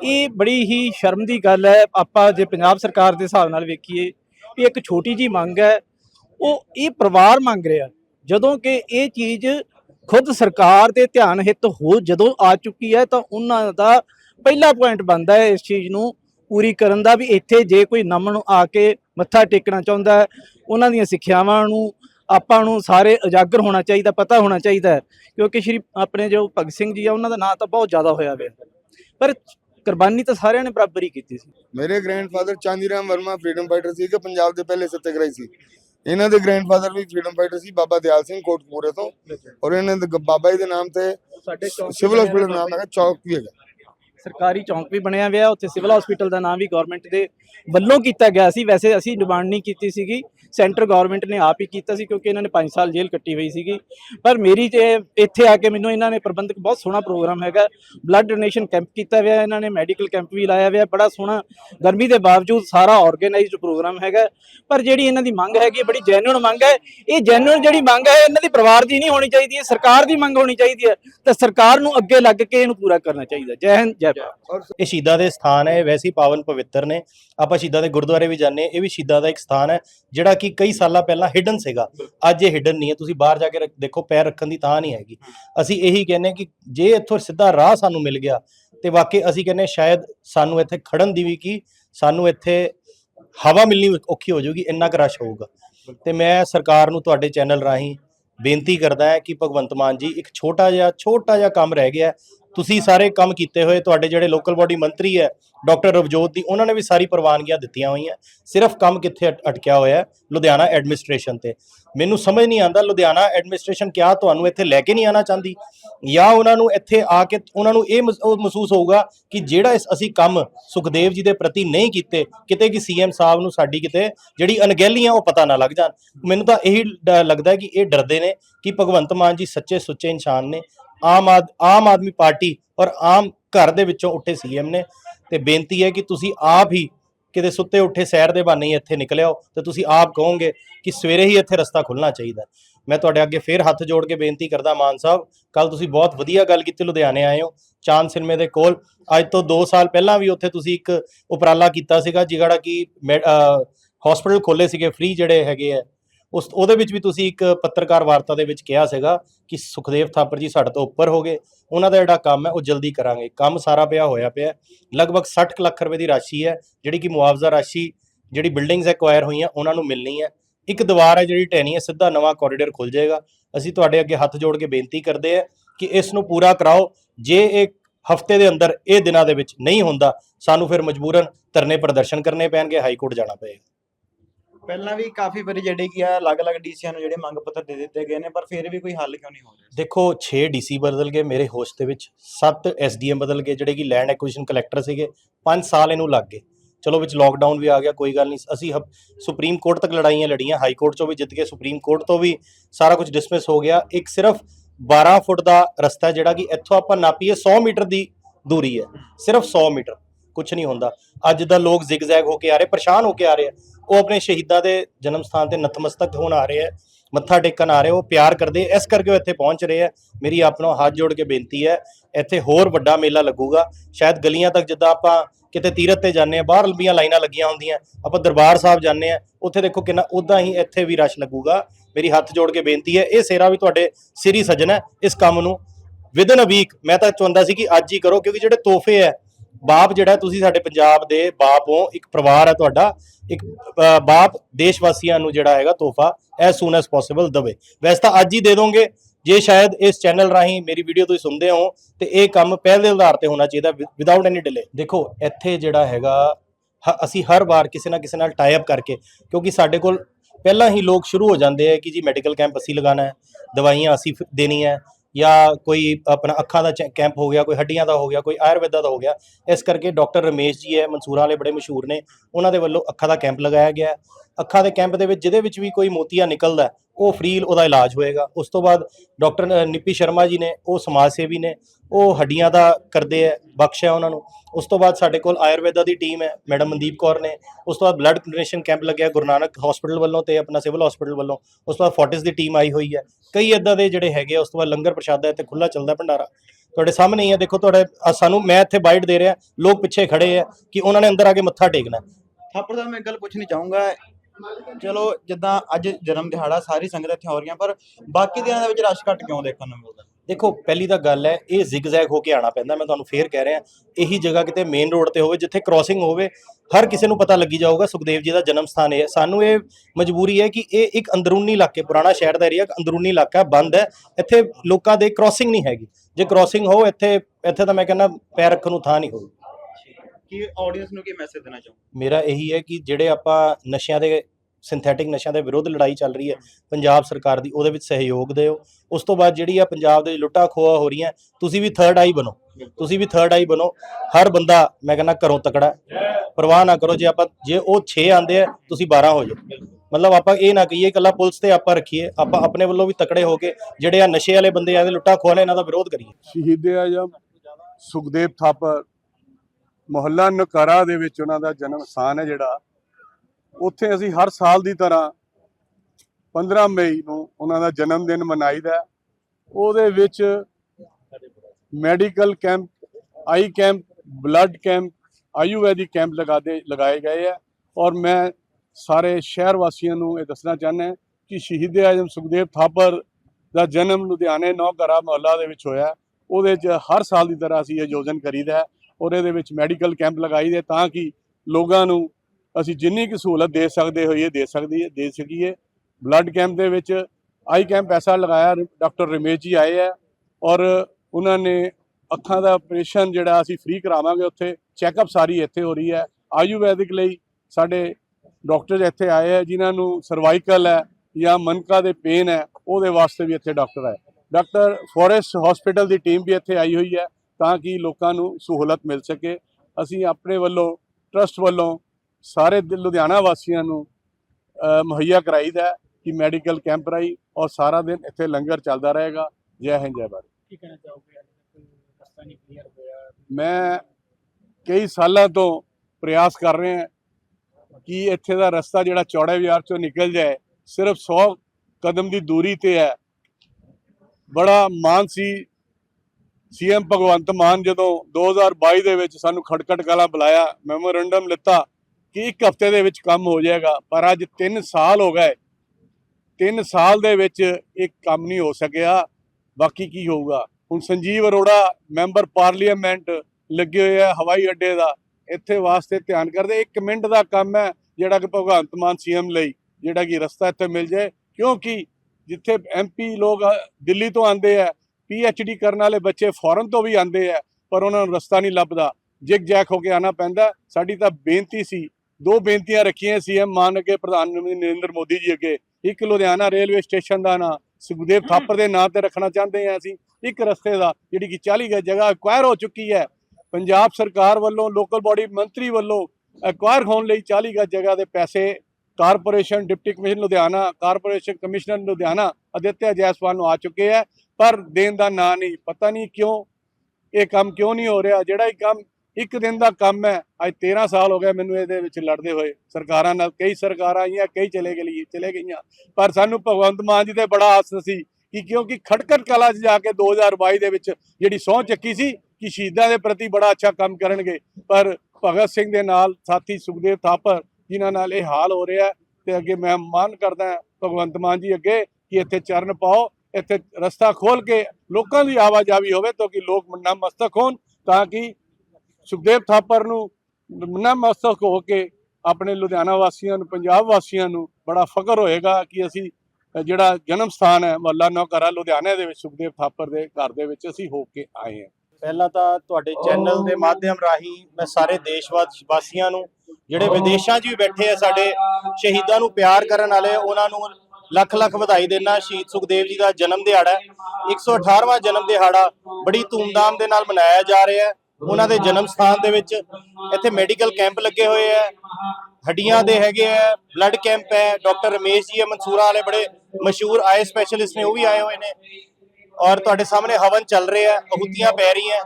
ਇਹ ਬੜੀ ਹੀ ਸ਼ਰਮ ਦੀ ਗੱਲ ਹੈ। ਆਪਾਂ ਜੇ ਪੰਜਾਬ ਸਰਕਾਰ ਦੇ ਹਿਸਾਬ ਨਾਲ ਵੇਖੀਏ ਵੀ ਇੱਕ ਛੋਟੀ ਜੀ ਮੰਗ ਹੈ। ਉਹ ਇਹ ਪਰਿਵਾਰ ਮੰਗ ਰਿਹਾ। ਜਦੋਂ ਕਿ ਇਹ ਚੀਜ਼ ਖੁਦ ਸਰਕਾਰ ਦੇ ਧਿਆਨ ਹਿੱਤ ਹੋ ਜਦੋਂ ਆ ਚੁੱਕੀ ਹੈ ਤਾਂ ਉਹਨਾਂ ਦਾ ਪਹਿਲਾ ਪੁਆਇੰਟ ਬਣਦਾ ਹੈ ਇਸ ਚੀਜ਼ ਨੂੰ ਪੂਰੀ ਕਰਨ ਦਾ ਵੀ ਇੱਥੇ ਜੇ ਕੋਈ ਨਮਨ ਆ ਕੇ ਮੱਥਾ ਟੇਕਣਾ ਚਾਹੁੰਦਾ ਹੈ, ਉਹਨਾਂ ਦੀਆਂ ਸਿੱਖਿਆਵਾਂ ਨੂੰ, ਆਪਾਂ ਨੂੰ ਸਾਰੇ ਉਜਾਗਰ ਹੋਣਾ ਚਾਹੀਦਾ, ਪਤਾ ਹੋਣਾ ਚਾਹੀਦਾ ਕਿਉਂਕਿ ਸ਼੍ਰੀ ਆਪਣੇ ਜੋ ਭਗਤ ਸਿੰਘ ਜੀ ਆ, ਉਹਨਾਂ ਦਾ ਨਾਂ ਤਾਂ ਬਹੁਤ ਜ਼ਿਆਦਾ ਹੋਇਆ ਹੋਇਆ ਪਰ ਕੁਰਬਾਨੀ ਤਾਂ ਸਾਰਿਆਂ ਨੇ ਬਰਾਬਰ ਹੀ ਕੀਤੀ ਸੀ। ਮੇਰੇ grandfather Chandiram Verma freedom fighter ਸੀ ਕਿ ਪੰਜਾਬ ਦੇ ਪਹਿਲੇ ਸੱਤਿਆਗ੍ਰਹੀ ਸੀ। ਇਹਨਾਂ ਦੇ ਗ੍ਰੈਂਡਫਾਦਰ ਵੀ ਫਰੀडम ਫਾਈਟਰ ਸੀ ਬਾਬਾ ਦਿਆਲ ਸਿੰਘ ਕੋਟਪੂਰੇ ਤੋਂ। ਔਰ ਇਹਨਾਂ ਦੇ ਬਾਬਾ ਜੀ ਦੇ ਨਾਮ ਤੇ ਸਾਡੇ ਸਿਵਲ ਹਸਪੀਟਲ ਨਾਮ ਹੈਗਾ ਚੌਕ ਵੀ ਹੈਗਾ। ਸਰਕਾਰੀ ਚੌਂਕ ਵੀ ਬਣਿਆ ਹੋਇਆ ਉੱਥੇ ਸਿਵਲ ਹਸਪੀਟਲ ਦਾ ਨਾਮ ਵੀ ਗਵਰਨਮੈਂਟ ਦੇ ਵੱਲੋਂ ਕੀਤਾ ਗਿਆ ਸੀ। ਵੈਸੇ ਅਸੀਂ ਡਿਮਾਂਡ ਨਹੀਂ ਕੀਤੀ ਸੀਗੀ। ਸੈਂਟਰ ਗਵਰਨਮੈਂਟ ਨੇ ਆਪ ਹੀ ਕੀਤਾ ਸੀ ਕਿਉਂਕਿ ਇਹਨਾਂ ਨੇ 5 ਸਾਲ ਜੇਲ੍ਹ ਕੱਟੀ ਹੋਈ ਸੀਗੀ। ਪਰ ਮੇਰੀ ਤੇ ਇੱਥੇ ਆ ਕੇ ਮੈਨੂੰ ਇਹਨਾਂ ਨੇ ਪ੍ਰਬੰਧਕ ਬਹੁਤ ਸੋਹਣਾ ਪ੍ਰੋਗਰਾਮ ਹੈਗਾ। ਬਲੱਡ ਡੋਨੇਸ਼ਨ ਕੈਂਪ ਕੀਤਾ ਹੋਇਆ ਇਹਨਾਂ ਨੇ ਮੈਡੀਕਲ ਕੈਂਪ ਵੀ ਲਾਇਆ ਹੋਇਆ ਬੜਾ ਸੋਹਣਾ। ਗਰਮੀ ਦੇ ਬਾਵਜੂਦ ਸਾਰਾ ਆਰਗੇਨਾਈਜ਼ਡ ਪ੍ਰੋਗਰਾਮ ਹੈਗਾ। ਪਰ ਜਿਹੜੀ ਇਹਨਾਂ ਦੀ ਮੰਗ ਹੈਗੀ ਬੜੀ ਜੈਨੂਇਨ ਮੰਗ ਹੈ। ਇਹ ਜੈਨੂਇਨ ਜਿਹੜੀ ਮੰਗ ਹੈ ਇਹਨਾਂ ਦੀ ਪਰਿਵਾਰ ਦੀ ਨਹੀਂ ਹੋਣੀ ਚਾਹੀਦੀ ਹੈ ਸਰਕਾਰ ਦੀ ਮੰਗ ਹੋਣੀ ਚਾਹੀਦੀ ਹੈ। ਤਾਂ ਸਰਕਾਰ ਨੂੰ ਅੱਗੇ ਲੱਗ ਕੇ ਇਹਨੂੰ ਪੂਰਾ ਕਰਨਾ ਚਾਹੀਦਾ। ਜੈ ਹਿੰਦ ਜੈ ਭਾਰਤ। ਇਹ ਸ਼ਹੀਦਾਂ ਦੇ ਸਥਾਨ ਹੈ ਵੈਸੇ ਹੀ ਪਾਵਨ ਪਵਿੱਤਰ ਨੇ। ਆਪਾਂ ਸ਼ਹੀਦਾਂ ਦੇ ਗੁਰਦੁਆਰੇ ਵੀ ਜਾਂਦੇ ਹਾਂ, ਇਹ ਵੀ ਸ਼ਹੀਦਾਂ ਦਾ ਇੱਕ ਸਥਾਨ ਹੈ ਜਿਹੜਾ ਕਿ ਕਈ ਸਾਲਾਂ ਪਹਿਲਾਂ ਹਿਡਨ ਸੀਗਾ। ਅੱਜ ਇਹ ਹਿਡਨ ਨਹੀਂ ਹੈ। ਤੁਸੀਂ ਬਾਹਰ ਜਾ ਕੇ ਦੇਖੋ, ਪੈਰ ਰੱਖਣ ਦੀ ਥਾਂ ਨਹੀਂ ਹੈਗੀ। ਅਸੀਂ ਇਹੀ ਕਹਿੰਦੇ ਕਿ ਜੇ ਇੱਥੋਂ ਸਿੱਧਾ ਰਾਹ ਸਾਨੂੰ ਮਿਲ ਗਿਆ, ਤੇ ਵਾਕਈ ਅਸੀਂ ਕਹਿੰਦੇ ਸ਼ਾਇਦ ਸਾਨੂੰ ਇੱਥੇ ਖੜਨ ਦੀ ਵੀ ਕੀ, ਸਾਨੂੰ ਇੱਥੇ ਹਵਾ ਮਿਲਣੀ ਔਖੀ ਹੋ ਜਾਊਗੀ, ਇੰਨਾ ਕੁ ਰਸ਼ ਹੋਊਗਾ। ਤੇ ਮੈਂ ਸਰਕਾਰ ਨੂੰ ਤੁਹਾਡੇ ਚੈਨਲ ਰਾਹੀਂ ਬੇਨਤੀ ਕਰਦਾ ਹੈ ਕਿ ਭਗਵੰਤ ਮਾਨ ਜੀ ਇੱਕ ਛੋਟਾ ਜਿਹਾ ਛੋਟਾ ਜਿਹਾ ਕੰਮ ਰਹਿ ਗਿਆ ਤੁਸੀਂ ਸਾਰੇ ਕੰਮ ਕੀਤੇ ਹੋਏ, ਤੁਹਾਡੇ ਜਿਹੜੇ ਲੋਕਲ ਬਾਡੀ ਮੰਤਰੀ ਹੈ ਡਾਕਟਰ ਰਵਜੋਤ ਦੀ, ਉਹਨਾਂ ਨੇ ਵੀ ਸਾਰੀ ਪ੍ਰਵਾਨਗੀਆਂ ਦਿੱਤੀਆਂ ਹੋਈਆਂ। ਸਿਰਫ ਕੰਮ ਕਿੱਥੇ ਅਟਕਿਆ ਹੋਇਆ ਹੈ? ਲੁਧਿਆਣਾ ਐਡਮਿਨਿਸਟ੍ਰੇਸ਼ਨ ਤੇ। ਮੈਨੂੰ ਸਮਝ ਨਹੀਂ ਆਉਂਦਾ, ਲੁਧਿਆਣਾ ਐਡਮਿਨਿਸਟ੍ਰੇਸ਼ਨ ਕਿਆ ਤੁਹਾਨੂੰ ਇੱਥੇ ਲੈ ਕੇ ਨਹੀਂ ਆਣਾ ਚਾਹੁੰਦੀ? ਜਾਂ ਉਹਨਾਂ ਨੂੰ ਇੱਥੇ ਆ ਕੇ, ਉਹਨਾਂ ਨੂੰ ਇਹ ਮਹਿਸੂਸ ਹੋਊਗਾ ਕਿ ਜਿਹੜਾ ਅਸੀਂ ਕੰਮ ਸੁਖਦੇਵ ਜੀ ਦੇ ਪ੍ਰਤੀ ਨਹੀਂ ਕੀਤੇ, ਕਿਤੇ ਕਿ ਸੀਐਮ ਸਾਹਿਬ ਨੂੰ ਸਾਡੀ ਕਿਤੇ ਜਿਹੜੀ ਅਣਗਹਿਲੀਆਂ ਉਹ ਪਤਾ ਨਾ ਲੱਗ ਜਾਣ। ਮੈਨੂੰ ਤਾਂ ਇਹੀ ਲੱਗਦਾ ਕਿ ਇਹ ਡਰਦੇ ਨੇ ਕਿ ਭਗਵੰਤ ਮਾਨ ਜੀ ਸੱਚੇ ਸੁੱਚੇ ਇਨਸਾਨ ਨੇ ਆਮ ਆਮ ਆਦਮੀ ਪਾਰਟੀ ਔਰ ਆਮ ਘਰ ਦੇ ਵਿੱਚੋਂ ਉੱਠੇ ਸੀਐਮ ਨੇ ਤੇ ਬੇਨਤੀ ਹੈ ਕਿ ਤੁਸੀਂ ਆਪ ਹੀ ਕਿਤੇ ਸੁੱਤੇ ਉੱਠੇ ਸੈਰ ਦੇ ਬਹਾਨੇ ਹੀ ਇੱਥੇ ਨਿਕਲਿਓ ਤੇ ਤੁਸੀਂ ਆਪ ਕਹੋਗੇ ਕਿ ਸਵੇਰੇ ਹੀ ਇੱਥੇ ਰਸਤਾ ਖੁੱਲਣਾ ਚਾਹੀਦਾ। ਮੈਂ ਤੁਹਾਡੇ ਅੱਗੇ ਫੇਰ ਹੱਥ ਜੋੜ ਕੇ ਬੇਨਤੀ ਕਰਦਾ ਮਾਨ ਸਾਹਿਬ ਕੱਲ ਤੁਸੀਂ ਬਹੁਤ ਵਧੀਆ ਗੱਲ ਕੀਤੀ ਲੁਧਿਆਣੇ ਆਏ ਹੋ, ਚਾਂਦ ਸਿਨਮੇ ਦੇ ਕੋਲ। ਅੱਜ ਤੋਂ 2 ਸਾਲ ਪਹਿਲਾਂ ਵੀ ਉੱਥੇ ਤੁਸੀਂ ਇੱਕ ਉਪਰਾਲਾ ਕੀਤਾ ਸੀਗਾ, ਜਿਹੜਾ ਕਿ ਹਸਪੀਟਲ ਖੋਲੇ ਸੀਗੇ ਫ੍ਰੀ ਜਿਹੜੇ ਹੈਗੇ ਆ। ਉਸ ਉਹਦੇ ਵਿੱਚ ਵੀ ਤੁਸੀਂ ਇੱਕ ਪੱਤਰਕਾਰ ਵਾਰਤਾ ਦੇ ਵਿੱਚ ਕਿਹਾ ਸੀਗਾ ਕਿ ਸੁਖਦੇਵ ਥਾਪਰ ਜੀ ਸਾਡੇ ਤੋਂ ਉੱਪਰ ਹੋ ਗਏ। ਉਹਨਾਂ ਦਾ ਜਿਹੜਾ ਕੰਮ ਹੈ, ਉਹ ਜਲਦੀ ਕਰਾਂਗੇ। ਕੰਮ ਸਾਰਾ ਪਿਆ, ਹੋਇਆ ਪਿਆ ਲਗਭਗ 60 ਲੱਖ ਰੁਪਏ ਦੀ ਰਾਸ਼ੀ ਹੈ, ਜਿਹੜੀ ਕਿ ਮੁਆਵਜ਼ਾ ਰਾਸ਼ੀ, ਜਿਹੜੀ ਬਿਲਡਿੰਗਸ ਐਕਵਾਇਰ ਹੋਈਆਂ, ਉਹਨਾਂ ਨੂੰ ਮਿਲਣੀ ਹੈ। ਇੱਕ ਦੀਵਾਰ ਹੈ, ਜਿਹੜੀ ਟੈਣੀ ਹੈ, ਸਿੱਧਾ ਨਵਾਂ ਕੋਰੀਡੋਰ ਖੁੱਲ ਜਾਏਗਾ। ਅਸੀਂ ਤੁਹਾਡੇ ਅੱਗੇ ਹੱਥ ਜੋੜ ਕੇ ਬੇਨਤੀ ਕਰਦੇ ਆ ਕਿ ਇਸ ਨੂੰ ਪੂਰਾ ਕਰਾਓ। ਜੇ ਇਹ ਹਫ਼ਤੇ ਦੇ ਅੰਦਰ ਇਹ ਦਿਨਾਂ ਦੇ ਵਿੱਚ ਨਹੀਂ ਹੁੰਦਾ, ਸਾਨੂੰ ਫਿਰ ਮਜਬੂਰਨ ਧਰਨੇ ਪ੍ਰਦਰਸ਼ਨ ਕਰਨੇ ਪੈਣਗੇ ਹਾਈ ਕੋਰਟ ਜਾਣਾ ਪਏਗਾ। ਪਹਿਲਾਂ ਵੀ ਕਾਫੀ ਵਾਰੀ ਜਿਹੜੇ ਕੀ ਆ, ਅਲੱਗ-ਅਲੱਗ ਡੀਸੀਆਂ ਨੂੰ ਜਿਹੜੇ ਮੰਗ ਪੱਤਰ ਦੇ ਦਿੱਤੇ ਗਏ ਨੇ, ਪਰ ਫਿਰ ਵੀ ਕੋਈ ਹੱਲ ਕਿਉਂ ਨਹੀਂ ਹੋ ਰਿਹਾ? ਦੇਖੋ 6 ਡੀਸੀ ਬਦਲ ਗਏ ਮੇਰੇ ਹੋਸ਼ ਦੇ ਵਿੱਚ 7 ਐਸਡੀਐਮ ਬਦਲ ਗਏ, ਜਿਹੜੇ ਕਿ ਲੈਂਡ ਐਕੁਜੀਸ਼ਨ ਕਲੈਕਟਰ ਸੀਗੇ 5 ਸਾਲ ਇਹਨੂੰ ਲੱਗ ਗਏ। ਚਲੋ, ਵਿੱਚ ਲੋਕਡਾਊਨ ਵੀ ਆ ਗਿਆ, ਕੋਈ ਗੱਲ ਨਹੀਂ, ਅਸੀਂ ਸੁਪਰੀਮ ਕੋਰਟ ਤੱਕ ਲੜਾਈਆਂ ਲੜੀਆਂ, ਹਾਈ ਕੋਰਟ ਚੋਂ ਵੀ ਜਿੱਤ ਕੇ ਸੁਪਰੀਮ ਕੋਰਟ ਤੋਂ ਵੀ ਸਾਰਾ ਕੁਝ ਡਿਸਮਿਸ ਹੋ ਗਿਆ। ਇੱਕ ਸਿਰਫ 12 ਫੁੱਟ ਦਾ ਰਸਤਾ ਜਿਹੜਾ ਕਿ ਇੱਥੋਂ ਆਪਾਂ ਨਾਪੀਏ 100 ਮੀਟਰ ਦੀ ਦੂਰੀ ਹੈ, ਸਿਰਫ 100 ਮੀਟਰ ਕੁਝ ਨਹੀਂ ਹੁੰਦਾ। ਅੱਜ ਦਾ ਲੋਕ ਜ਼ਿਗਜ਼ੈਗ ਹੋ ਕੇ ਆ ਰਹੇ, ਪਰੇਸ਼ਾਨ ਹੋ ਕੇ ਆ ਰਹੇ ਆ। ਉਹ ਆਪਣੇ ਸ਼ਹੀਦਾਂ ਦੇ ਜਨਮ ਸਥਾਨ ਤੇ ਨਤਮਸਤਕ ਹੋਣ ਆ ਰਹੇ ਆ ਮੱਥਾ ਟੇਕਣ ਆ ਰਹੇ ਉਹ ਪਿਆਰ ਕਰਦੇ ਇਸ ਕਰਕੇ ਉਹ ਇੱਥੇ ਪਹੁੰਚ ਰਹੇ ਆ ਮੇਰੀ ਆਪਣੋਂ ਹੱਥ ਜੋੜ ਕੇ ਬੇਨਤੀ ਹੈ, ਇੱਥੇ ਹੋਰ ਵੱਡਾ ਮੇਲਾ ਲੱਗੂਗਾ। ਸ਼ਾਇਦ ਗਲੀਆਂ ਤੱਕ ਜਿੱਦਾਂ ਆਪਾਂ ਕਿਤੇ ਤੀਰਤ ਤੇ ਜਾਂਦੇ ਆ ਬਾਹਰ ਲੰਬੀਆਂ ਲਾਈਨਾਂ ਲੱਗੀਆਂ ਹੁੰਦੀਆਂ, ਆਪਾਂ ਦਰਬਾਰ ਸਾਹਿਬ ਜਾਂਦੇ ਆ ਉੱਥੇ ਦੇਖੋ ਕਿੰਨਾ ਉਦਾਂ ਹੀ ਇੱਥੇ ਵੀ ਰਸ਼ ਲੱਗੂਗਾ। ਮੇਰੀ ਹੱਥ ਜੋੜ ਕੇ ਬੇਨਤੀ ਹੈ, ਇਹ ਸੇਰਾ ਵੀ ਤੁਹਾਡੇ ਸਿਰੀ ਸਜਣਾ ਇਸ ਕੰਮ ਨੂੰ। ਵਿਦਨ ਅ ਵੀਕ ਮੈਂ ਤਾਂ ਚਾਹੁੰਦਾ ਸੀ ਕਿ ਅੱਜ ਹੀ ਕਰੋ, ਕਿਉਂਕਿ ਜਿਹੜੇ ਤੋਹਫੇ ਹੈ ਬਾਪ ਜਿਹੜਾ ਤੁਸੀਂ ਸਾਡੇ ਪੰਜਾਬ ਦੇ ਬਾਪ ਹੋ, ਇੱਕ ਪਰਿਵਾਰ ਹੈ ਤੁਹਾਡਾ, ਇੱਕ ਬਾਪ ਦੇਸ਼ ਵਾਸੀਆਂ ਨੂੰ ਜਿਹੜਾ ਹੈਗਾ ਤੋਹਫਾ ਐਸ ਸੂਨ ਐਸ ਪੋਸੀਬਲ ਦਵੇ। ਵੈਸੇ ਤਾਂ ਅੱਜ ਹੀ ਦੇ ਦੋਗੇ, ਜੇ ਸ਼ਾਇਦ ਇਸ ਚੈਨਲ ਰਾਹੀਂ ਮੇਰੀ ਵੀਡੀਓ ਤੁਸੀਂ ਸੁਣਦੇ ਹੋ, ਤੇ ਇਹ ਕੰਮ ਪਹਿਲ ਦੇ ਆਧਾਰ ਤੇ ਹੋਣਾ ਚਾਹੀਦਾ ਵਿਦਆਊਟ ਐਨੀ ਡਿਲੇ ਦੇਖੋ, ਇੱਥੇ ਜਿਹੜਾ ਹੈਗਾ ਅਸੀਂ ਹਰ ਵਾਰ ਕਿਸੇ ਨਾ ਕਿਸੇ ਨਾਲ ਟਾਈ ਅਪ ਕਰਕੇ, ਕਿਉਂਕਿ ਸਾਡੇ ਕੋਲ ਪਹਿਲਾਂ ਹੀ ਲੋਕ ਸ਼ੁਰੂ ਹੋ ਜਾਂਦੇ ਆ ਕਿ ਜੀ ਮੈਡੀਕਲ ਕੈਂਪ ਅਸੀਂ ਲਗਾਉਣਾ ਹੈ, ਦਵਾਈਆਂ ਅਸੀਂ ਦੇਣੀ ਹੈ। ਜਾਂ ਕੋਈ ਆਪਣਾ ਅੱਖਾਂ ਦਾ ਕੈਂਪ ਹੋ ਗਿਆ, ਕੋਈ ਹੱਡੀਆਂ ਦਾ ਹੋ ਗਿਆ, ਕੋਈ ਆਯੁਰਵੇਦਾ ਦਾ ਹੋ ਗਿਆ, ਇਸ ਕਰਕੇ ਡਾਕਟਰ ਰਮੇਸ਼ ਜੀ ਹੈ, ਮਨਸੂਰਾਂ ਵਾਲੇ ਬੜੇ ਮਸ਼ਹੂਰ ਨੇ, ਉਹਨਾਂ ਦੇ ਵੱਲੋਂ ਅੱਖਾਂ ਦਾ ਕੈਂਪ ਲਗਾਇਆ ਗਿਆ ਅੱਖਾਂ ਦੇ ਕੈਂਪ ਦੇ ਵਿੱਚ ਜਿਹਦੇ ਵਿੱਚ ਵੀ ਕੋਈ ਮੋਤੀਆ ਨਿਕਲਦਾ ਉਹ ਫ੍ਰੀ ਉਹਦਾ ਇਲਾਜ ਹੋਏਗਾ। ਉਸ ਤੋਂ ਬਾਅਦ ਡਾਕਟਰ ਨਿੱਪੀ ਸ਼ਰਮਾ ਜੀ ਨੇ ਉਹ ਸਮਾਜ ਸੇਵੀ ਨੇ ਉਹ ਹੱਡੀਆਂ ਦਾ ਕਰਦੇ ਹੈ ਬਖਸ਼ਿਆ ਉਹਨਾਂ ਨੂੰ। ਉਸ ਤੋਂ ਬਾਅਦ ਸਾਡੇ ਕੋਲ ਆਯੁਰਵੇਦਾ ਦੀ ਟੀਮ ਹੈ ਮੈਡਮ ਮਨਦੀਪ ਕੌਰ ਨੇ। ਉਸ ਤੋਂ ਬਾਅਦ ਬਲੱਡ ਡੋਨੇਸ਼ਨ ਕੈਂਪ ਲੱਗਿਆ ਗੁਰੂ ਨਾਨਕ ਹਸਪੀਟਲ ਵੱਲੋਂ ਤੇ ਆਪਣਾ ਸਿਵਲ ਹਸਪੀਟਲ ਵੱਲੋਂ। ਉਸ ਤੋਂ ਬਾਅਦ ਫੋਰਟਿਸ ਦੀ ਟੀਮ ਆਈ ਹੋਈ ਹੈ ਕਈ ਇਦਾਂ ਦੇ ਜਿਹੜੇ ਹੈਗੇ ਆ, ਉਸ ਤੋਂ ਬਾਅਦ ਲੰਗਰ ਪ੍ਰਸ਼ਾਦਾ ਇੱਥੇ ਖੁੱਲਾ ਚੱਲਦਾ ਭੰਡਾਰਾ। ਤੁਹਾਡੇ ਸਾਹਮਣੇ ਹੀ ਹੈ ਦੇਖੋ ਤੁਹਾਡੇ ਸਾਨੂੰ ਮੈਂ ਇੱਥੇ ਬਾਈਟ ਦੇ ਰਿਹਾ। ਲੋਕ ਪਿੱਛੇ ਖੜੇ ਆ ਕਿ ਉਹਨਾਂ ਨੇ ਅੰਦਰ ਆ ਕੇ ਮੱਥਾ ਟੇਕਣਾ। ਥਾਪੜ ਦਾ ਮੈਂ ਇੱਕ ਗੱਲ ਪੁੱਛਣੀ ਚਾਹੂੰਗਾ। ਚਲੋ, ਜਿੱਦਾਂ ਅੱਜ ਜਨਮ ਦਿਹਾੜਾ, ਸਾਰੀ ਸੰਗਤ ਇੱਥੇ ਹੋ ਰਹੀਆਂ, ਪਰ ਬਾਕੀ ਦਿਨਾਂ ਦੇ ਵਿੱਚ ਰਸ਼ ਘੱਟ ਕਿਉਂ ਦੇਖਣ ਨੂੰ ਮਿਲਦਾ? ਦੇਖੋ, ਪਹਿਲੀ ਤਾਂ ਗੱਲ ਹੈ, ਇਹ ਜ਼ਿਗਜ਼ੈਗ ਹੋ ਕੇ ਆਣਾ ਪੈਂਦਾ, ਮੈਂ ਤੁਹਾਨੂੰ ਫੇਰ ਕਹਿ ਰਿਹਾ, ਇਹੀ ਜਗ੍ਹਾ ਕਿਤੇ ਮੇਨ ਰੋਡ ਤੇ ਹੋਵੇ, ਜਿੱਥੇ ਕ੍ਰਾਸਿੰਗ ਹੋਵੇ, ਹਰ ਕਿਸੇ ਨੂੰ ਪਤਾ ਲੱਗੀ ਜਾਊਗਾ, ਸੁਖਦੇਵ ਜੀ ਦਾ ਜਨਮ ਸਥਾਨ ਇਹ ਹੈ। ਸਾਨੂੰ ਇਹ ਮਜਬੂਰੀ ਹੈ ਕਿ ਇਹ ਇੱਕ ਅੰਦਰੂਨੀ ਇਲਾਕੇ, ਪੁਰਾਣਾ ਸ਼ਹਿਰ ਦਾ ਏਰੀਆ ਅੰਦਰੂਨੀ ਇਲਾਕਾ ਬੰਦ ਹੈ। ਇੱਥੇ ਲੋਕਾਂ ਦੇ ਕ੍ਰਾਸਿੰਗ ਨਹੀਂ ਹੈਗੀ। ਜੇ ਕ੍ਰਾਸਿੰਗ ਹੋ, ਇੱਥੇ ਇੱਥੇ ਤਾਂ ਮੈਂ ਕਹਿੰਦਾ, ਪੈਰ ਰੱਖਣ ਨੂੰ ਥਾਂ ਨਹੀਂ ਹੋਊ। ਕੀ ਆਡੀਅנס ਨੂੰ ਕੀ ਮੈਸੇਜ ਦੇਣਾ ਚਾਹੋ ਮੇਰਾ ਇਹੀ ਹੈ ਕਿ ਜਿਹੜੇ ਆਪਾਂ ਨਸ਼ਿਆਂ ਦੇ ਸਿੰਥੈਟਿਕ ਨਸ਼ਿਆਂ ਦੇ ਵਿਰੁੱਧ ਲੜਾਈ ਚੱਲ ਰਹੀ ਹੈ ਪੰਜਾਬ ਸਰਕਾਰ ਦੀ ਉਹਦੇ ਵਿੱਚ ਸਹਿਯੋਗ ਦਿਓ। ਉਸ ਤੋਂ ਬਾਅਦ ਜਿਹੜੀ ਆ ਪੰਜਾਬ ਦੇ ਲੁੱਟਾ ਖੋਆ ਹੋ ਰਹੀਆਂ ਤੁਸੀਂ ਵੀ ਥਰਡ ਆਈ ਬਣੋ। ਤੁਸੀਂ ਵੀ ਥਰਡ ਆਈ ਬਣੋ। ਹਰ ਬੰਦਾ ਮੈਂ ਕਹਿੰਦਾ ਘਰੋਂ ਤਕੜਾ। ਪਰਵਾਹ ਨਾ ਕਰੋ ਜੇ ਆਪਾਂ ਜੇ ਉਹ 6 ਆਂਦੇ ਆ ਤੁਸੀਂ 12 ਹੋ ਜਾਓ। ਮਤਲਬ ਆਪਾਂ ਇਹ ਨਾ ਕਹੀਏ ਇਕੱਲਾ ਪੁਲਿਸ ਤੇ ਆਪਾਂ ਰੱਖੀਏ। ਆਪਾਂ ਆਪਣੇ ਵੱਲੋਂ ਵੀ ਤਕੜੇ ਹੋ ਕੇ ਜਿਹੜੇ ਆ ਨਸ਼ੇ ਵਾਲੇ ਬੰਦੇ ਆ ਦੇ ਲੁੱਟਾ ਖੋਆ ਨੇ ਇਹਨਾਂ ਦਾ ਵਿਰੋਧ ਕਰੀਏ। ਸ਼ਹੀਦ ਆਜਮ ਸੁਖਦੇਵ ਥਾਪਰ ਮੁਹੱਲਾ ਨਕਾਰਾ ਦੇ ਵਿੱਚ ਉਹਨਾਂ ਦਾ ਜਨਮ ਸਥਾਨ ਹੈ ਜਿਹੜਾ, ਉੱਥੇ ਅਸੀਂ ਹਰ ਸਾਲ ਦੀ ਤਰ੍ਹਾਂ 15 ਮਈ ਨੂੰ ਉਹਨਾਂ ਦਾ ਜਨਮ ਦਿਨ ਮਨਾਈਦਾ ਉਹਦੇ ਵਿੱਚ medical camp, eye camp, blood camp, Ayurvedic camp ਲਗਾਦੇ, ਲਗਾਏ ਗਏ ਹੈ। ਔਰ ਮੈਂ ਸਾਰੇ ਸ਼ਹਿਰ ਵਾਸੀਆਂ ਨੂੰ ਇਹ ਦੱਸਣਾ ਚਾਹੁੰਦਾ ਕਿ ਸ਼ਹੀਦ ਆਜਮ ਸੁਖਦੇਵ ਥਾਪਰ ਦਾ ਜਨਮ ਲੁਧਿਆਣੇ ਨੌਕਰਾ ਮੁਹੱਲਾ ਦੇ ਵਿੱਚ ਹੋਇਆ ਉਹਦੇ 'ਚ ਹਰ ਸਾਲ ਦੀ ਤਰ੍ਹਾਂ ਅਸੀਂ ਆਯੋਜਨ ਕਰੀਦਾ ਔਰ ਇਹਦੇ ਵਿੱਚ ਮੈਡੀਕਲ ਕੈਂਪ ਲਗਾਈ ਦੇ ਤਾਂ ਕਿ ਲੋਕਾਂ ਨੂੰ ਅਸੀਂ ਜਿੰਨੀ ਕੁ ਸਹੂਲਤ ਦੇ ਸਕਦੇ ਹੋਈਏ, ਦੇ ਸਕਦੀ ਹੈ, ਦੇ ਸਕੀਏ। ਬਲੱਡ ਕੈਂਪ ਦੇ ਵਿੱਚ ਆਈ ਕੈਂਪ ਐਸਾ ਲਗਾਇਆ, ਡਾਕਟਰ ਰਮੇਸ਼ ਜੀ ਆਏ ਹੈ ਔਰ ਉਹਨਾਂ ਨੇ ਅੱਖਾਂ ਦਾ ਆਪਰੇਸ਼ਨ ਜਿਹੜਾ ਅਸੀਂ ਫ੍ਰੀ ਕਰਾਵਾਂਗੇ ਉੱਥੇ, ਚੈੱਕਅਪ ਸਾਰੀ ਇੱਥੇ ਹੋ ਰਹੀ ਹੈ। ਆਯੁਰਵੈਦਿਕ ਲਈ ਸਾਡੇ ਡਾਕਟਰ ਇੱਥੇ ਆਏ ਹੈ ਜਿਨ੍ਹਾਂ ਨੂੰ ਸਰਵਾਈਕਲ ਹੈ ਜਾਂ ਮਨਕਾ ਦੇ ਪੇਨ ਹੈ, ਉਹਦੇ ਵਾਸਤੇ ਵੀ ਇੱਥੇ ਡਾਕਟਰ ਹੈ ਡਾਕਟਰ ਫੋਰੈਸਟ ਹਸਪੀਟਲ ਦੀ ਟੀਮ ਵੀ ਇੱਥੇ ਆਈ ਹੋਈ ਹੈ। ਤਾਂ ਕਿ ਲੋਕਾਂ ਨੂੰ ਸਹੂਲਤ ਮਿਲ ਸਕੇ। ਅਸੀਂ ਆਪਣੇ ਵੱਲੋਂ ਟਰਸਟ ਵੱਲੋਂ ਸਾਰੇ ਲੁਧਿਆਣਾ ਵਾਸੀਆਂ ਨੂੰ ਮੁਹੱਈਆ ਕਰਾਈਦਾ ਹੈ ਕਿ ਮੈਡੀਕਲ ਕੈਂਪ ਰਾਈ ਔਰ ਸਾਰਾ ਦਿਨ ਇੱਥੇ ਲੰਗਰ ਚੱਲਦਾ ਰਹੇਗਾ। ਜੈ ਹਿੰਦ ਜੈ ਭਾਰਤ। ਕੀ ਕਹਿਣਾ ਚਾਹੋਗੇ? ਰਸਤਾ ਨਹੀਂ ਕਲੀਅਰ ਹੋਇਆ। ਮੈਂ ਕਈ ਸਾਲਾਂ ਤੋਂ ਪ੍ਰਯਾਸ ਕਰ ਰਿਹਾ ਹਾਂ ਕਿ ਇੱਥੇ ਦਾ ਰਸਤਾ ਜਿਹੜਾ ਚੌੜੇ ਬਾਜ਼ਾਰ ਚੋਂ ਨਿਕਲ ਜਾਏ ਸਿਰਫ 100 ਕਦਮ ਦੀ ਦੂਰੀ ਤੇ ਹੈ। ਬੜਾ ਮਾਨ ਸੀ ਸੀਐਮ ਭਗਵੰਤ ਮਾਨ ਜਦੋਂ 2022 ਦੇ ਵਿੱਚ ਸਾਨੂੰ ਖਟਕਟ ਕਲਾ ਬੁਲਾਇਆ ਮੈਮੋਰੈਂਡਮ ਲਿੱਤਾ ਕਿ ਇੱਕ ਹਫ਼ਤੇ ਦੇ ਵਿੱਚ ਕੰਮ ਹੋ ਜਾਏਗਾ, ਪਰ ਅੱਜ 3 ਸਾਲ ਹੋ ਗਏ। 3 ਸਾਲ ਦੇ ਵਿੱਚ ਇਹ ਕੰਮ ਨਹੀਂ ਹੋ ਸਕਿਆ, ਬਾਕੀ ਕੀ ਹੋਊਗਾ? ਹੁਣ ਸੰਜੀਵ ਅਰੋੜਾ, ਮੈਂਬਰ ਪਾਰਲੀਮੈਂਟ, ਲੱਗੇ ਹੋਏ ਆ ਹਵਾਈ ਅੱਡੇ ਦਾ, ਇੱਥੇ ਵਾਸਤੇ ਧਿਆਨ ਕਰਦੇ। 1 ਮਿੰਟ ਦਾ ਕੰਮ ਹੈ ਜਿਹੜਾ ਕਿ ਭਗਵੰਤ ਮਾਨ ਸੀਐਮ ਲਈ, ਜਿਹੜਾ ਕਿ ਰਸਤਾ ਇੱਥੇ ਮਿਲ ਜਾਏ, ਕਿਉਂਕਿ ਜਿੱਥੇ ਐਮਪੀ ਲੋਕ ਦਿੱਲੀ ਤੋਂ ਆਉਂਦੇ ਆ ਡੀ ਕਰਨ ਵਾਲੇ ਬੱਚੇ ਫੋਰਨ ਤੋਂ ਵੀ ਆਉਂਦੇ ਆ, ਪਰ ਉਹਨਾਂ ਨੂੰ ਰਸਤਾ ਨਹੀਂ ਲੱਭਦਾ। ਜਿਗ ਜੈਕ ਹੋ ਕੇ ਆਣਾ ਪੈਂਦਾ। ਸਾਡੀ ਤਾਂ ਬੇਨਤੀ ਸੀ, ਦੋ ਬੇਨਤੀਆਂ ਰੱਖੀਆਂ ਸੀਐਮ ਮਾਨ ਅੱਗੇ, ਪ੍ਰਧਾਨ ਮੰਤਰੀ ਨਰਿੰਦਰ ਮੋਦੀ ਜੀ ਅੱਗੇ। ਇੱਕ ਲੁਧਿਆਣਾ ਰੇਲਵੇ ਸਟੇਸ਼ਨ ਦਾ ਨਾਂ, ਸੁਖਦੇਵ ਥਾਪਰ ਦੇ ਨਾਂ ਤੇ ਰੱਖਣਾ ਚਾਹੁੰਦੇ ਹਾਂ ਅਸੀਂ। ਇੱਕ ਰਸਤੇ ਦਾ, ਜਿਹੜੀ ਕਿ 40 ਗਜ ਜਗ੍ਹਾ ਐਕਵਾਇਰ ਹੋ ਚੁੱਕੀ ਹੈ। ਪੰਜਾਬ ਸਰਕਾਰ ਵੱਲੋਂ ਲੋਕਲ ਬਾਡੀ ਮੰਤਰੀ ਵੱਲੋਂ ਐਕਵਾਇਰ ਹੋਣ ਲਈ 40 ਗਜ ਜਗ੍ਹਾ ਦੇ ਪੈਸੇ, corporation, deputy commissioner Ludhiana, corporation commissioner Ludhiana Aditya Jaiswal ਨੂੰ ਆ ਚੁੱਕੇ ਹੈ ਪਰ ਦੇਣ ਦਾ ਨਾਂ ਨਹੀਂ। ਪਤਾ ਨਹੀਂ ਕਿਉਂ ਇਹ ਕੰਮ ਕਿਉਂ ਨਹੀਂ ਹੋ ਰਿਹਾ? ਜਿਹੜਾ ਇਹ ਕੰਮ ਇੱਕ ਦਿਨ ਦਾ ਕੰਮ ਹੈ, ਅੱਜ 13 ਸਾਲ ਹੋ ਗਏ ਮੈਨੂੰ ਇਹਦੇ ਵਿੱਚ ਲੜਦੇ ਹੋਏ। ਸਰਕਾਰਾਂ ਨਾਲ ਕਈ ਸਰਕਾਰਾਂ ਆਈਆਂ, ਕਈ ਚਲੇ ਗਈ ਚਲੇ ਗਈਆਂ। ਪਰ ਸਾਨੂੰ ਭਗਵੰਤ ਮਾਨ ਜੀ ਤੇ ਬੜਾ ਆਸ ਸੀ ਕਿ ਕਿਉਂਕਿ ਖੜਕੜ ਕਲਾ 'ਚ ਜਾ ਕੇ 2022 ਦੇ ਵਿੱਚ ਜਿਹੜੀ ਸਹੁੰ ਚੱਕੀ ਸੀ ਕਿ ਸ਼ਹੀਦਾਂ ਦੇ ਪ੍ਰਤੀ ਬੜਾ ਅੱਛਾ ਕੰਮ ਕਰਨਗੇ। ਪਰ ਭਗਤ ਸਿੰਘ ਦੇ ਨਾਲ ਸਾਥੀ ਸੁਖਦੇਵ ਥਾਪਰ, ਜਿਨ੍ਹਾਂ ਨਾਲ ਇਹ ਹਾਲ ਹੋ ਰਿਹਾ ਤੇ ਅੱਗੇ ਮੈਂ ਮਾਨ ਕਰਦਾ ਭਗਵੰਤ ਮਾਨ ਜੀ ਅੱਗੇ। ਕਿ ਇੱਥੇ ਚਰਨ ਪਾਓ, ਇੱਥੇ ਰਸਤਾ ਖੋਲ ਕੇ ਲੋਕਾਂ ਦੀ ਆਵਾਜਾਈ ਹੋਵੇ ਤਾਂ ਕਿ ਲੋਕ ਨਮਸਤਕ ਹੋਣ, ਤਾਂ ਕਿ ਸੁਖਦੇਵ ਥਾਪਰ ਨੂੰ ਨਮਸਤਕ ਹੋ ਕੇ ਆਪਣੇ ਲੁਧਿਆਣਾ ਵਾਸੀਆਂ ਨੂੰ, ਪੰਜਾਬ ਵਾਸੀਆਂ ਨੂੰ ਬੜਾ ਫਖਰ ਹੋਏਗਾ ਕਿ ਅਸੀਂ ਜਿਹੜਾ ਜਨਮ ਸਥਾਨ ਹੈ, ਮਹੱਲਾ ਨੌਕਰਾ ਲੁਧਿਆਣੇ ਦੇ ਵਿੱਚ ਸੁਖਦੇਵ ਥਾਪਰ ਦੇ ਘਰ ਦੇ ਵਿੱਚ ਅਸੀਂ ਹੋ ਕੇ ਆਏ ਹਾਂ। ਪਹਿਲਾਂ ਤਾਂ ਤੁਹਾਡੇ ਚੈਨਲ ਦੇ ਮਾਧਿਅਮ ਰਾਹੀਂ ਮੈਂ ਸਾਰੇ ਦੇਸ਼ ਵਾਸ- ਵਾਸੀਆਂ ਨੂੰ, ਜਿਹੜੇ ਵਿਦੇਸ਼ਾਂ 'ਚ ਵੀ ਬੈਠੇ ਆ ਸਾਡੇ ਸ਼ਹੀਦਾਂ ਨੂੰ ਪਿਆਰ ਕਰਨ ਵਾਲੇ, ਉਹਨਾਂ ਨੂੰ ਲੱਖ ਲੱਖ ਵਧਾਈ ਦੇਣਾ ਸ਼ਹੀਦ ਸੁਖਦੇਵ ਜੀ ਦਾ ਜਨਮ ਦਿਹਾੜਾ ਹੈ। 118ਵਾਂ ਜਨਮ ਦਿਹਾੜਾ ਬੜੀ ਧੂਮਧਾਮ ਦੇ ਨਾਲ ਮਨਾਇਆ ਜਾ ਰਿਹਾ ਹੈ। ਉਹਨਾਂ ਦੇ ਜਨਮ ਸਥਾਨ ਦੇ ਵਿੱਚ ਇੱਥੇ ਮੈਡੀਕਲ ਕੈਂਪ ਲੱਗੇ ਹੋਏ ਆ ਹੱਡੀਆਂ ਦੇ ਹੈਗੇ ਆ ਬਲੱਡ ਕੈਂਪ ਹੈ। ਡਾਕਟਰ ਰਮੇਸ਼ ਜੀ ਹੈ, ਮਨਸੂਰਾ ਵਾਲੇ ਬੜੇ ਮਸ਼ਹੂਰ ਆਏ ਸਪੈਸ਼ਲਿਸਟ ਨੇ, ਉਹ ਵੀ ਆਏ ਹੋਏ ਨੇ। ਔਰ ਤੁਹਾਡੇ ਸਾਹਮਣੇ ਹਵਨ ਚੱਲ ਰਿਹਾ ਅਹੁਤੀਆਂ ਪੈ ਰਹੀਆਂ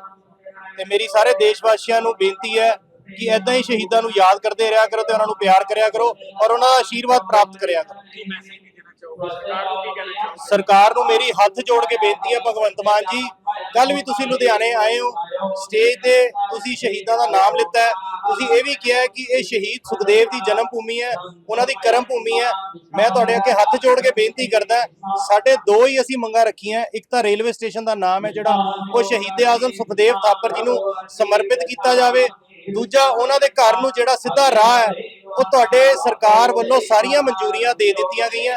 ਤੇ ਮੇਰੀ ਸਾਰੇ ਦੇਸ਼ ਵਾਸੀਆਂ ਨੂੰ ਬੇਨਤੀ ਹੈ ਕਿ ਐਦਾਂ ਹੀ ਸ਼ਹੀਦਾਂ ਨੂੰ ਯਾਦ ਕਰਦੇ ਰਿਹਾ ਕਰੋ ਤੇ ਉਹਨਾਂ ਨੂੰ ਪਿਆਰ ਕਰਿਆ ਕਰੋ ਔਰ ਉਹਨਾਂ ਦਾ ਆਸ਼ੀਰਵਾਦ ਪ੍ਰਾਪਤ ਕਰਿਆ ਕਰੋ। ਸਰਕਾਰ ਨੂੰ ਮੇਰੀ ਹੱਥ ਜੋੜ ਕੇ ਬੇਨਤੀ ਹੈ, ਭਗਵੰਤ ਮਾਨ ਜੀ ਕੱਲ ਵੀ ਤੁਸੀਂ ਲੁਧਿਆਣੇ ਆਏ ਹੋ ਸਟੇਜ ਤੇ ਤੁਸੀਂ ਸ਼ਹੀਦਾਂ ਦਾ ਨਾਮ ਲਿੱਤਾ ਹੈ। ਤੁਸੀਂ ਇਹ ਵੀ ਕਿਹਾ ਹੈ ਕਿ ਇਹ ਸ਼ਹੀਦ ਸੁਖਦੇਵ ਦੀ ਜਨਮ ਭੂਮੀ ਹੈ, ਉਹਨਾਂ ਦੀ ਕਰਮ ਭੂਮੀ ਹੈ। ਮੈਂ ਤੁਹਾਡੇ ਅੱਗੇ ਹੱਥ ਜੋੜ ਕੇ ਬੇਨਤੀ ਕਰਦਾ ਸਾਡੇ ਦੋ ਹੀ ਅਸੀਂ ਮੰਗਾਂ ਰੱਖੀਆਂ ਇੱਕ ਤਾਂ ਰੇਲਵੇ ਸਟੇਸ਼ਨ ਦਾ ਨਾਮ ਹੈ ਜਿਹੜਾ, ਉਹ ਸ਼ਹੀਦ ਆਜ਼ਮ ਸੁਖਦੇਵ ਥਾਪਰ ਜੀ ਨੂੰ ਸਮਰਪਿਤ ਕੀਤਾ ਜਾਵੇ। ਦੂਜਾ, ਉਹਨਾਂ ਦੇ ਘਰ ਨੂੰ ਜਿਹੜਾ ਸਿੱਧਾ ਰਾਹ ਹੈ ਉਹ ਤੁਹਾਡੇ ਸਰਕਾਰ ਵੱਲੋਂ ਸਾਰੀਆਂ ਮਨਜ਼ੂਰੀਆਂ ਦੇ ਦਿੱਤੀਆਂ ਗਈਆਂ।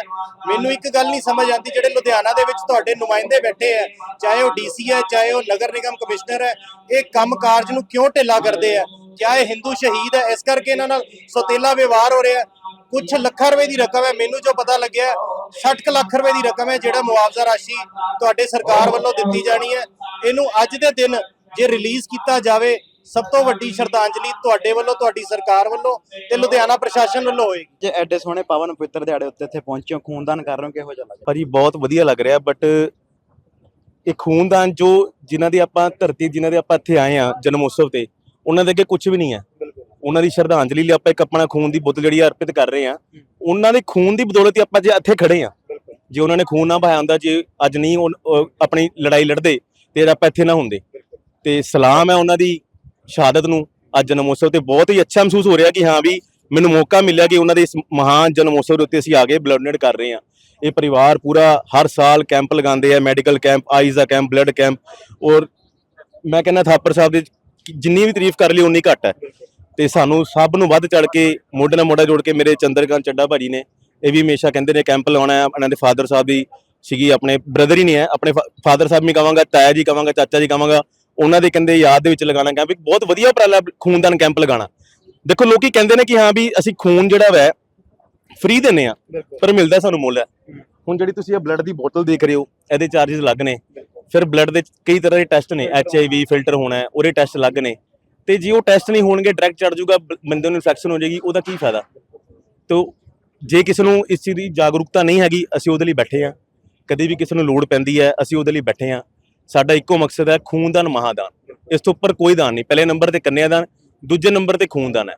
ਮੈਨੂੰ ਇੱਕ ਗੱਲ ਨਹੀਂ ਸਮਝ ਆਉਂਦੀ, ਜਿਹੜੇ ਲੁਧਿਆਣਾ ਦੇ ਵਿੱਚ ਤੁਹਾਡੇ ਨੁਮਾਇੰਦੇ ਬੈਠੇ ਆ, ਚਾਹੇ ਉਹ ਡੀਸੀ ਹੈ ਚਾਹੇ ਉਹ ਨਗਰ ਨਿਗਮ ਕਮਿਸ਼ਨਰ ਹੈ ਇਹ ਕੰਮ ਕਾਰਜ ਨੂੰ ਕਿਉਂ ਢਿੱਲਾ ਕਰਦੇ ਆ? ਕਿਆ ਇਹ ਹਿੰਦੂ ਸ਼ਹੀਦ ਹੈ ਇਸ ਕਰਕੇ ਇਹਨਾਂ ਨਾਲ ਸੋਤੇਲਾ ਵਿਵਹਾਰ ਹੋ ਰਿਹਾ। ਕੁਝ ਲੱਖਾਂ ਰੁਪਏ ਦੀ ਰਕਮ ਹੈ, ਮੈਨੂੰ ਜੋ ਪਤਾ ਲੱਗਿਆ 60 ਕੁ ਲੱਖ ਰੁਪਏ ਦੀ ਰਕਮ ਹੈ, ਜਿਹੜਾ ਮੁਆਵਜ਼ਾ ਰਾਸ਼ੀ ਤੁਹਾਡੇ ਸਰਕਾਰ ਵੱਲੋਂ ਦਿੱਤੀ ਜਾਣੀ ਹੈ। ਇਹਨੂੰ ਅੱਜ ਦੇ ਦਿਨ ਜੇ ਰਿਲੀਜ਼ ਕੀਤਾ ਜਾਵੇ ਸਭ ਤੋਂ ਵੱਡੀ ਸ਼ਰਧਾਂਜਲੀ ਤੁਹਾਡੇ ਵੱਲੋਂ ਤੁਹਾਡੀ ਸਰਕਾਰ ਵੱਲੋਂ ਤੇ ਲੁਧਿਆਣਾ ਪ੍ਰਸ਼ਾਸਨ ਵੱਲੋਂ ਹੋਏਗੀ। ਜੇ ਐਡੇ ਸੋਹਣੇ ਪਾਵਨ ਪਵਿੱਤਰ ਦਿਹਾੜੇ ਉੱਤੇ ਇੱਥੇ ਪਹੁੰਚੇ ਹੋ ਖੂਨਦਾਨ ਕਰ ਰਹੇ ਹੋ ਕਿਹੋ ਜਿਹਾ ਲੱਗ ਭਾਜੀ ਬਹੁਤ ਵਧੀਆ ਲੱਗ ਰਿਹਾ ਬਟ ਇਹ ਖੂਨਦਾਨ ਜੋ ਜਿਨ੍ਹਾਂ ਦੀ ਆਪਾਂ ਧਰਤੀ ਜਿਨ੍ਹਾਂ ਦੇ ਆਪਾਂ ਇੱਥੇ ਆਏ ਆ ਜਨਮ ਉਤਸਵ ਤੇ ਉਹਨਾਂ ਦੇ ਅੱਗੇ ਕੁਝ ਵੀ ਨਹੀਂ ਹੈ। ਉਹਨਾਂ ਦੀ ਸ਼ਰਧਾਂਜਲੀ ਲਈ ਆਪਾਂ ਇੱਕ ਆਪਣਾ ਖੂਨ ਦੀ ਬੋਤਲ ਜਿਹੜੀ ਅਰਪਿਤ ਕਰ ਰਹੇ ਆ ਉਹਨਾਂ ਦੇ ਖੂਨ ਦੀ ਬਦੌਲਤ ਹੀ ਆਪਾਂ ਜੇ ਇੱਥੇ ਖੜੇ ਆ ਜੇ ਉਹਨਾਂ ਨੇ ਖੂਨ ਨਾ ਬਹਾਇਆ ਹੁੰਦਾ ਜੇ ਅੱਜ ਨਹੀਂ ਆਪਣੀ ਲੜਾਈ ਲੜਦੇ ਤੇ ਆਪਾਂ ਇੱਥੇ ਨਾ ਹੁੰਦੇ। ਤੇ ਸਲਾਮ ਹੈ ਉਹਨਾਂ ਦੀ ਸ਼ਹਾਦਤ ਨੂੰ ਅੱਜ ਜਨਮ ਉਤਸਵ ਤੇ ਬਹੁਤ ਹੀ ਅੱਛਾ ਮਹਿਸੂਸ ਹੋ ਰਿਹਾ ਕਿ ਹਾਂ ਵੀ ਮੈਨੂੰ ਮੌਕਾ ਮਿਲਿਆ ਕਿ ਉਹਨਾਂ ਦੇ ਇਸ ਮਹਾਨ ਜਨਮ ਉਤਸਵ ਦੇ ਉੱਤੇ ਅਸੀਂ ਆ ਕੇ ਬਲੱਡ ਡੋਨੇਟ ਕਰ ਰਹੇ ਹਾਂ। ਇਹ ਪਰਿਵਾਰ ਪੂਰਾ ਹਰ ਸਾਲ ਕੈਂਪ ਲਗਾਉਂਦੇ ਆ ਮੈਡੀਕਲ ਕੈਂਪ ਆਈਜ਼ ਦਾ ਕੈਂਪ ਬਲੱਡ ਕੈਂਪ ਔਰ ਮੈਂ ਕਹਿੰਦਾ ਥਾਪਰ ਸਾਹਿਬ ਦੀ ਜਿੰਨੀ ਵੀ ਤਾਰੀਫ ਕਰ ਲਈ ਉਨੀ ਘੱਟ ਹੈ। ਤੇ ਸਾਨੂੰ ਸਭ ਨੂੰ ਵੱਧ ਚੜ ਕੇ ਮੋਢੇ ਨਾਲ ਮੋਢਾ ਜੋੜ ਕੇ ਮੇਰੇ ਚੰਦਰਕਾਂਤ ਚੱਡਾ ਭਾਜੀ ਨੇ ਇਹ ਵੀ ਹਮੇਸ਼ਾ ਕਹਿੰਦੇ ਨੇ ਕੈਂਪ ਲਗਾਉਣਾ ਹੈ। ਇਹਨਾਂ ਦੇ ਫਾਦਰ ਸਾਹਿਬ ਦੀ ਸੀਗੀ, ਆਪਣੇ ਬ੍ਰਦਰ ਹੀ ਨਹੀਂ ਹੈ, ਆਪਣੇ ਫਾਦਰ ਸਾਹਿਬ ਵੀ ਕਹਾਂਗਾ, ਤਾਇਆ ਜੀ ਕਹਾਂਗਾ, ਚਾਚਾ ਜੀ ਕਹਾਂਗਾ। ਉਹਨਾਂ ਦੇ ਕਹਿੰਦੇ ਯਾਦ ਦੇ ਵਿੱਚ ਲਗਾਉਣਾ ਕੈਂਪ ਇੱਕ ਬਹੁਤ ਵਧੀਆ ਉਪਰਾਲਾ ਖੂਨਦਾਨ ਕੈਂਪ ਲਗਾਉਣਾ। ਦੇਖੋ ਲੋਕੀ ਕਹਿੰਦੇ ਨੇ ਕਿ ਹਾਂ ਵੀ ਅਸੀਂ ਖੂਨ ਜਿਹੜਾ ਵੈ ਫ੍ਰੀ ਦਿੰਨੇ ਆ ਪਰ ਮਿਲਦਾ ਸਾਨੂੰ ਮੁੱਲ ਹੈ। ਹੁਣ ਜਿਹੜੀ ਤੁਸੀਂ ਇਹ ਬਲੱਡ ਦੀ ਬੋਤਲ ਦੇਖ ਰਹੇ ਹੋ ਇਹਦੇ ਚਾਰजेस ਅਲੱਗ ਨੇ। ਫਿਰ ਬਲੱਡ ਦੇ ਕਈ ਤਰ੍ਹਾਂ ਦੇ ਟੈਸਟ ਨੇ ਐਚ ਆਈ ਵੀ ਫਿਲਟਰ ਹੋਣਾ ਉਹਦੇ ਟੈਸਟ ਅਲੱਗ ਨੇ। ਤੇ ਜੇ ਉਹ ਟੈਸਟ ਨਹੀਂ ਹੋਣਗੇ ਡਾਇਰੈਕਟ ਚੜ ਜਾਊਗਾ ਬੰਦੇ ਨੂੰ ਇਨਫੈਕਸ਼ਨ ਹੋ ਜਾਏਗੀ ਉਹਦਾ ਕੀ ਫਾਇਦਾ? ਤੋ ਜੇ ਕਿਸੇ ਨੂੰ ਇਸ ਚੀਜ਼ ਦੀ ਜਾਗਰੂਕਤਾ ਨਹੀਂ ਹੈਗੀ ਅਸੀਂ ਉਹਦੇ ਲਈ ਬੈਠੇ ਆ ਕਦੇ ਵੀ ਕਿਸੇ ਨੂੰ ਲੋੜ ਪੈਂਦੀ ਹੈ ਅਸੀਂ ਉਹਦੇ ਲਈ ਬੈਠੇ ਆ ਸਾਡਾ ਇੱਕੋ ਮਕਸਦ ਹੈ ਖੂਨਦਾਨ, ਮਹਾਦਾਨ। ਇਸ ਤੋਂ ਉੱਪਰ ਕੋਈ ਦਾਨ ਨਹੀਂ। ਪਹਿਲੇ ਨੰਬਰ ਤੇ ਕੰਨਿਆਦਾਨ, ਦੂਜੇ ਨੰਬਰ ਤੇ ਖੂਨਦਾਨ ਹੈ।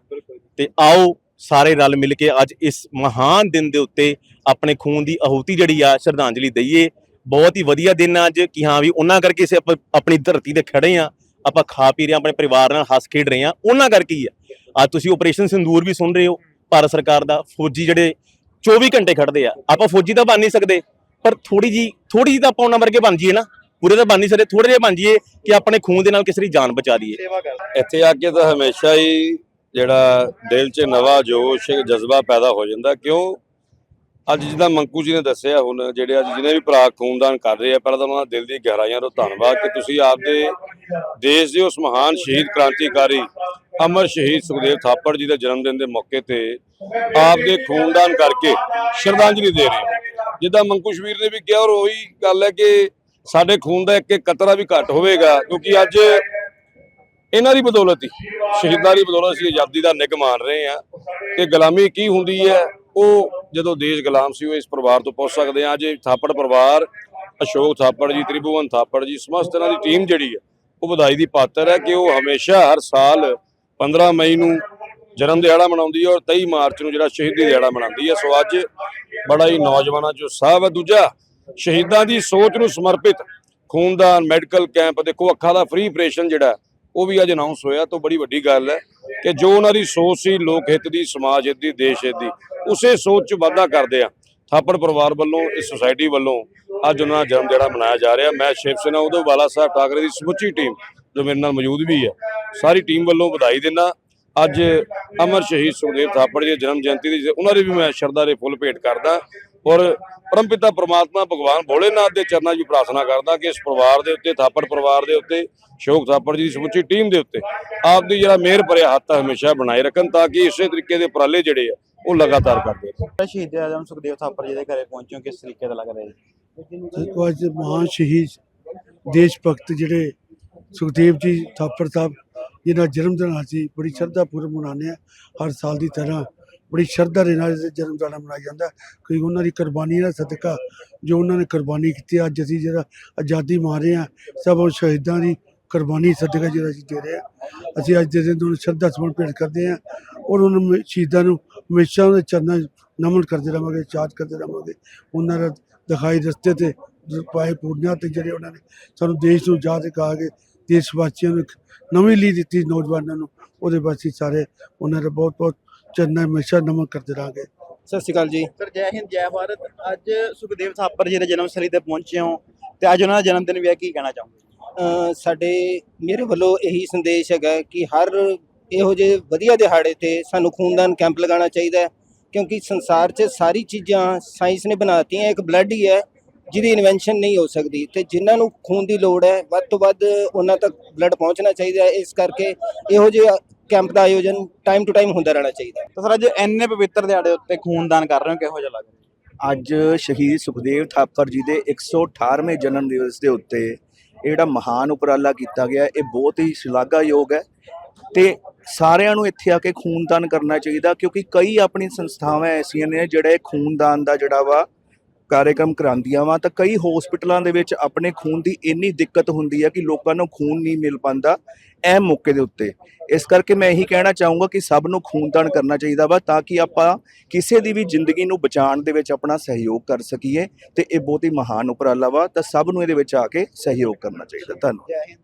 ਤੇ ਆਓ ਸਾਰੇ ਰਲ ਮਿਲ ਕੇ ਅੱਜ ਇਸ ਮਹਾਨ ਦਿਨ ਦੇ ਉੱਤੇ ਆਪਣੇ ਖੂਨ ਦੀ ਆਹੂਤੀ ਜਿਹੜੀ ਆ, ਸ਼ਰਧਾਂਜਲੀ ਦਈਏ। ਬਹੁਤ ਹੀ ਵਧੀਆ ਦਿਨ ਆ ਅੱਜ ਕਿ ਹਾਂ ਵੀ ਉਹਨਾਂ ਕਰਕੇ ਅਸੀਂ ਆਪ- ਆਪਣੀ ਧਰਤੀ ਤੇ ਖੜੇ ਆ। ਆਪਾਂ ਖਾ ਪੀ ਰਹੇ ਹਾਂ ਆਪਣੇ ਪਰਿਵਾਰ ਨਾਲ ਹੱਸ ਖੇਡ ਰਹੇ ਹਾਂ ਉਹਨਾਂ ਕਰਕੇ ਹੀ ਆ। ਅੱਜ ਤੁਸੀਂ ਆਪਰੇਸ਼ਨ ਸਿੰਦੂਰ ਵੀ ਸੁਣ ਰਹੇ ਹੋ। ਭਾਰਤ ਸਰਕਾਰ ਦਾ ਫੌਜੀ ਜਿਹੜੇ 24 ਘੰਟੇ ਖੜਦੇ ਆ। ਆਪਾਂ ਫੌਜੀ ਤਾਂ ਬਣ ਨਹੀਂ ਸਕਦੇ, ਪਰ ਥੋੜੀ ਜੀ ਥੋੜੀ ਜੀ ਤਾਂ ਆਪਾਂ ਉਹਨਾਂ ਵਰਗੇ ਬਣ ਜਾਈਏ ਨਾ। ਪੂਰੇ ਤਾਂ ਬਣ ਨਹੀਂ ਸਕਦੇ ਥੋੜੇ ਜਿਹੇ ਬਣ ਜਾਈਏ ਕਿ ਆਪਣੇ ਖੂਨ ਦੇ ਨਾਲ ਕਿਸੇ ਦੀ ਜਾਨ ਬਚਾ ਦਈਏ ਇੱਥੇ ਆ ਕੇ ਤਾਂ ਹਮੇਸ਼ਾ ਹੀ ਜਿਹੜਾ ਦਿਲ 'ਚ ਨਵਾਂ ਜੋਸ਼ ਜਜ਼ਬਾ ਪੈਦਾ ਹੋ ਜਾਂਦਾ। ਕਿਉਂ? ਅੱਜ ਜਿੱਦਾਂ ਮੰਕੂ ਜੀ ਨੇ ਦੱਸਿਆ ਹੁਣ ਜਿਹੜੇ ਅੱਜ ਜਿਹਨੇ ਵੀ ਭਰਾ ਖੂਨਦਾਨ ਕਰ ਰਹੇ ਆ ਪਹਿਲਾਂ ਤਾਂ ਉਹਨਾਂ ਦਾ ਦਿਲ ਦੀ ਗਹਿਰਾਈਆਂ ਤੋਂ ਧੰਨਵਾਦ ਕਿ ਤੁਸੀਂ ਆਪਦੇ ਦੇਸ਼ ਦੇ ਉਸ ਮਹਾਨ ਸ਼ਹੀਦ ਕ੍ਰਾਂਤੀਕਾਰੀ ਅਮਰ ਸ਼ਹੀਦ ਸੁਖਦੇਵ ਥਾਪੜ ਜੀ ਦੇ ਜਨਮ ਦਿਨ ਦੇ ਮੌਕੇ ਤੇ ਆਪਦੇ ਖੂਨਦਾਨ ਕਰਕੇ ਸ਼ਰਧਾਂਜਲੀ ਦੇ ਰਹੇ ਹੋ। ਜਿੱਦਾਂ ਮੰਕੂ ਸ਼ਵੀਰ ਨੇ ਵੀ ਕਿਹਾ ਔਰ ਉਹੀ ਗੱਲ ਹੈ ਕਿ ਸਾਡੇ ਖੂਨ ਦਾ ਇੱਕ ਇੱਕ ਕਤਰਾ ਵੀ ਘੱਟ ਹੋਵੇਗਾ, ਕਿਉਂਕਿ ਅੱਜ ਇਹਨਾਂ ਦੀ ਬਦੌਲਤ ਹੀ, ਸ਼ਹੀਦਾਂ ਦੀ ਬਦੌਲਤ ਅਸੀਂ ਆਜ਼ਾਦੀ ਦਾ ਨਿੱਘ ਮਾਣ ਰਹੇ ਹਾਂ। ਕਿ ਗੁਲਾਮੀ ਕੀ ਹੁੰਦੀ ਹੈ? ਉਹ ਜਦੋਂ ਦੇਸ਼ ਗੁਲਾਮ ਸੀ, ਉਹ ਇਸ ਪਰਿਵਾਰ ਤੋਂ ਪੁੱਛ ਸਕਦੇ ਹਾਂ। ਅੱਜ ਥਾਪੜ ਪਰਿਵਾਰ, ਅਸ਼ੋਕ ਥਾਪੜ ਜੀ, ਤ੍ਰਿਭੁਵਨ ਥਾਪੜ ਜੀ, ਸਮਸਤ ਇਹਨਾਂ ਦੀ ਟੀਮ ਜਿਹੜੀ ਹੈ, ਉਹ ਵਧਾਈ ਦੀ ਪਾਤਰ ਹੈ ਕਿ ਉਹ ਹਮੇਸ਼ਾ ਹਰ ਸਾਲ 15 ਮਈ ਨੂੰ ਜਨਮ ਦਿਹਾੜਾ ਮਨਾਉਂਦੀ ਹੈ ਔਰ 23 ਮਾਰਚ ਨੂੰ ਜਿਹੜਾ ਸ਼ਹੀਦੀ ਦਿਹਾੜਾ ਮਨਾਉਂਦੀ ਹੈ। ਸੋ ਅੱਜ ਬੜਾ ਹੀ ਨੌਜਵਾਨਾਂ ਚੋਂ ਸਾਹ ਹੈ ਦੂਜਾ ਸ਼ਹੀਦਾਂ ਦੀ ਸੋਚ ਨੂੰ ਸਮਰਪਿਤ ਖੂਨਦਾਨ ਮੈਡੀਕਲ ਕੈਂਪ, ਦੇਖੋ ਅੱਖਾਂ ਦਾ ਫ੍ਰੀ ਆਪਰੇਸ਼ਨ ਜਿਹੜਾ ਉਹ ਵੀ ਅੱਜ ਅਨਾਉਂਸ ਹੋਇਆ, ਤਾਂ ਬੜੀ ਵੱਡੀ ਗੱਲ ਹੈ ਕਿ ਜੋ ਉਹਨਾਂ ਦੀ ਸੋਚ ਸੀ, ਲੋਕ ਹਿੱਤ ਦੀ, ਸਮਾਜ ਹਿੱਤ ਦੀ, ਦੇਸ਼ ਹਿੱਤ ਦੀ, ਉਸੇ ਸੋਚ 'ਚ ਵਾਧਾ ਕਰਦੇ ਆ। ਥਾਪੜ ਪਰਿਵਾਰ ਵੱਲੋਂ, ਇਸ ਸੁਸਾਇਟੀ ਵੱਲੋਂ ਅੱਜ ਉਹਨਾਂ ਦਾ ਜਨਮ ਜਿਹੜਾ ਮਨਾਇਆ ਜਾ ਰਿਹਾ। ਮੈਂ ਸ਼ਿਵ ਸੈਨਾ, ਉਦੋਂ ਬਾਲਾ ਸਾਹਿਬ ਠਾਕਰੇ ਦੀ ਸਮੁੱਚੀ ਟੀਮ ਜੋ ਮੇਰੇ ਨਾਲ ਮੌਜੂਦ ਵੀ ਹੈ, ਸਾਰੀ ਟੀਮ ਵੱਲੋਂ ਵਧਾਈ ਦਿੰਦਾ। ਅੱਜ ਅਮਰ ਸ਼ਹੀਦ ਸੁਖਦੇਵ ਥਾਪੜ ਜੀ ਜਨਮ ਜਯੰਤੀ ਦੀ, ਉਹਨਾਂ ਦੇ ਵੀ ਮੈਂ ਸ਼ਰਧਾ ਦੇ ਫੁੱਲ ਭੇਟ ਕਰਦਾ। ਔਰ ਪਰਮਪਿਤਾ ਪ੍ਰਮਾਤਮਾ ਭਗਵਾਨ ਭੋਲੇਨਾਥ ਦੇ ਚਰਨਾਂ 'ਚ ਪ੍ਰਾਰਥਨਾ ਕਰਦਾ ਕਿ ਇਸ ਪਰਿਵਾਰ ਦੇ ਉੱਤੇ ਥਾਪੜ ਪਰਿਵਾਰ ਦੇ ਉੱਤੇ ਸ਼ੋਕ ਥਾਪੜ ਜੀ ਦੀ ਸਮੁੱਚੀ ਟੀਮ ਦੇ ਉੱਤੇ ਆਪ ਦੀ ਜਿਹੜਾ ਮਿਹਰ ਭਰਿਆ ਹੱਥ ਹਮੇਸ਼ਾ ਬਣਾਏ ਰੱਖਣ ਤਾਂ ਕਿ ਇਸੇ ਤਰੀਕੇ ਦੇ ਉਪਰਾਲੇ ਜਿਹੜੇ ਆ ਉਹ ਲਗਾਤਾਰ ਕਰਦੇ ਰਹਿਣ ਸ਼ਹੀਦ ਆਜਮ ਸੁਖਦੇਵ ਥਾਪਰ ਜੀ ਦੇ ਘਰੇ ਪਹੁੰਚੇ ਕਿਸ ਤਰੀਕੇ ਦਾ ਲੱਗ ਰਿਹਾ ਜੀ? ਦੇਖੋ ਅੱਜ ਮਹਾਨ ਸ਼ਹੀਦ ਦੇਸ਼ ਭਗਤ ਜਿਹੜੇ ਸੁਖਦੇਵ ਜੀ ਥਾਪਰ ਸਾਹਿਬ ਜਿਹਦਾ ਜਨਮ ਦਿਨ ਅਸੀਂ ਬੜੀ ਸ਼ਰਧਾ ਪੂਰਵਕ ਮਨਾਉਂਦੇ ਹਾਂ ਹਰ ਸਾਲ ਦੀ ਤਰ੍ਹਾਂ ਬੜੀ ਸ਼ਰਧਾ ਦੇ ਨਾਲ ਇਹ ਜਨਮ ਦਿਨ ਮਨਾਇਆ ਜਾਂਦਾ ਕਿਉਂਕਿ ਉਹਨਾਂ ਦੀ ਕੁਰਬਾਨੀ ਦਾ ਸਦਕਾ ਜੋ ਉਹਨਾਂ ਨੇ ਕੁਰਬਾਨੀ ਕੀਤੀ ਅੱਜ ਅਸੀਂ ਜਿਹੜਾ ਆਜ਼ਾਦੀ ਮਾਰੇ ਹਾਂ, ਸਭ ਉਹ ਸ਼ਹੀਦਾਂ ਦੀ ਕੁਰਬਾਨੀ ਸਦਕਾ ਜਿਹੜਾ ਅਸੀਂ ਦੇ ਰਹੇ ਹਾਂ। ਅਸੀਂ ਅੱਜ ਦੇ ਦਿਨ ਨੂੰ ਸ਼ਰਧਾ ਸਮਰਪਣ ਭੇਟ ਕਰਦੇ ਹਾਂ ਔਰ ਉਹਨਾਂ ਸ਼ਹੀਦਾਂ ਨੂੰ ਹਮੇਸ਼ਾ ਉਹਨਾਂ ਦੇ ਚਰਨਾਂ 'ਚ ਨਮਨ ਕਰਦੇ ਰਹਾਂਗੇ, ਯਾਦ ਕਰਦੇ ਰਹਾਂਗੇ। ਉਹਨਾਂ ਦਾ ਦਿਖਾਈ ਰਸਤੇ ਤੇ, ਪਾਏ ਪੂਰਨਿਆਂ ਤੇ ਜਿਹੜੇ ਉਹਨਾਂ ਨੇ ਸਾਨੂੰ ਦੇਸ਼ ਨੂੰ ਯਾਦ ਕਰਾ ਕੇ ਦੇਸ਼ ਵਾਸੀਆਂ ਨੂੰ ਨਵੀਂ ਲੀ ਦਿੱਤੀ ਨੌਜਵਾਨਾਂ ਨੂੰ, ਉਹਦੇ ਵਾਸਤੇ ਸਾਰੇ ਉਹਨਾਂ ਦਾ ਬਹੁਤ ਬਹੁਤ ਚਰਨਾਂ ਹਮੇਸ਼ਾ ਨਮਨ ਕਰਦੇ ਰਹਾਂਗੇ। ਸਤਿ ਸ਼੍ਰੀ ਅਕਾਲ ਜੀ। ਸਰ ਜੈ ਹਿੰਦ ਜੈ ਭਾਰਤ। ਅੱਜ ਸੁਖਦੇਵ ਥਾਪਰ ਜੀ ਦੇ ਜਨਮ ਸਥਲੀ ਤੇ ਪਹੁੰਚੇ ਹੋ ਤੇ ਅੱਜ ਉਹਨਾਂ ਦਾ ਜਨਮ ਦਿਨ ਵੀ ਹੈ ਕੀ ਕਹਿਣਾ ਚਾਹੋਗੇ? ਸਾਡੇ ਮੇਰੇ ਵੱਲੋਂ ਇਹੀ ਸੰਦੇਸ਼ ਹੈਗਾ ਕਿ ਹਰ ਇਹੋ ਜਿਹੇ ਵਧੀਆ ਦਿਹਾੜੇ ਤੇ ਸਾਨੂੰ ਖੂਨਦਾਨ ਕੈਂਪ ਲਗਾਉਣਾ ਚਾਹੀਦਾ ਹੈ ਕਿਉਂਕਿ ਸੰਸਾਰ 'ਚ ਸਾਰੀ ਚੀਜ਼ਾਂ ਸਾਇੰਸ ਨੇ ਬਣਾਤੀਆਂ ਇੱਕ ਬਲੱਡ ਹੀ ਹੈ ਜਿਹਦੀ ਇਨਵੈਂਸ਼ਨ ਨਹੀਂ ਹੋ ਸਕਦੀ। ਤੇ ਜਿਨ੍ਹਾਂ ਨੂੰ ਖੂਨ ਦੀ ਲੋੜ ਹੈ ਵੱਧ ਤੋਂ ਵੱਧ ਉਹਨਾਂ ਤੱਕ ਬਲੱਡ ਪਹੁੰਚਣਾ ਚਾਹੀਦਾ ਹੈ। ਇਸ ਕਰਕੇ ਇਹੋ ਜਿਹੇ ਕੈਂਪ ਦਾ ਆਯੋਜਨ ਟਾਈਮ ਟੂ ਟਾਈਮ ਹੁੰਦਾ ਰਹਿਣਾ ਚਾਹੀਦਾ ਹੈ। ਤਾਂ ਸਰ ਅੱਜ ਇੰਨੇ ਪਵਿੱਤਰ ਦਿਹਾੜੇ ਉੱਤੇ ਖੂਨਦਾਨ ਕਰ ਰਹੇ ਹੋ ਕਿਹੋ ਜਿਹਾ ਲੱਗ ਰਿਹਾ ਅੱਜ ਸ਼ਹੀਦ ਸੁਖਦੇਵ ਥਾਪਰ ਜੀ ਦੇ 118ਵੇਂ ਜਨਮ ਦਿਵਸ ਦੇ ਉੱਤੇ ਇਹ ਜਿਹੜਾ ਮਹਾਨ ਉਪਰਾਲਾ ਕੀਤਾ ਗਿਆ ਇਹ ਬਹੁਤ ਹੀ ਸ਼ਲਾਘਾਯੋਗ ਹੈ ਤੇ ਸਾਰਿਆਂ ਨੂੰ ਇੱਥੇ ਆ ਕੇ ਖੂਨਦਾਨ ਕਰਨਾ ਚਾਹੀਦਾ ਕਿਉਂਕਿ ਕਈ ਆਪਣੀ ਸੰਸਥਾਵਾਂ ਐਸੀਆਂ ਨੇ ਜਿਹੜੇ ਖੂਨਦਾਨ ਦਾ ਜਿਹੜਾ ਵਾ ਕਾਰਜਕ੍ਰਮ ਕਰਾਉਂਦੀਆਂ ਵਾ, ਤਾਂ ਕਈ ਹਸਪੀਟਲਾਂ ਦੇ ਵਿੱਚ ਆਪਣੇ ਖੂਨ ਦੀ ਇੰਨੀ ਦਿੱਕਤ ਹੁੰਦੀ ਹੈ ਕਿ ਲੋਕਾਂ ਨੂੰ ਖੂਨ ਨਹੀਂ ਮਿਲ ਪਾਉਂਦਾ ਇਹ ਮੌਕੇ ਦੇ ਉੱਤੇ। ਇਸ ਕਰਕੇ ਮੈਂ ਇਹੀ ਕਹਿਣਾ ਚਾਹੂੰਗਾ ਕਿ ਸਭ ਨੂੰ ਖੂਨਦਾਨ ਕਰਨਾ ਚਾਹੀਦਾ ਵਾ ਤਾਂ ਕਿ ਆਪਾਂ ਕਿਸੇ ਦੀ ਵੀ ਜ਼ਿੰਦਗੀ ਨੂੰ ਬਚਾਉਣ ਦੇ ਵਿੱਚ ਆਪਣਾ ਸਹਿਯੋਗ ਕਰ ਸਕੀਏ ਤੇ ਇਹ ਬਹੁਤ ਹੀ ਮਹਾਨ ਉਪਰਾਲਾ ਵਾ, ਤਾਂ ਸਭ ਨੂੰ ਇਹਦੇ ਵਿੱਚ ਆ ਕੇ ਸਹਿਯੋਗ ਕਰਨਾ ਚਾਹੀਦਾ। ਧੰਨਵਾਦ।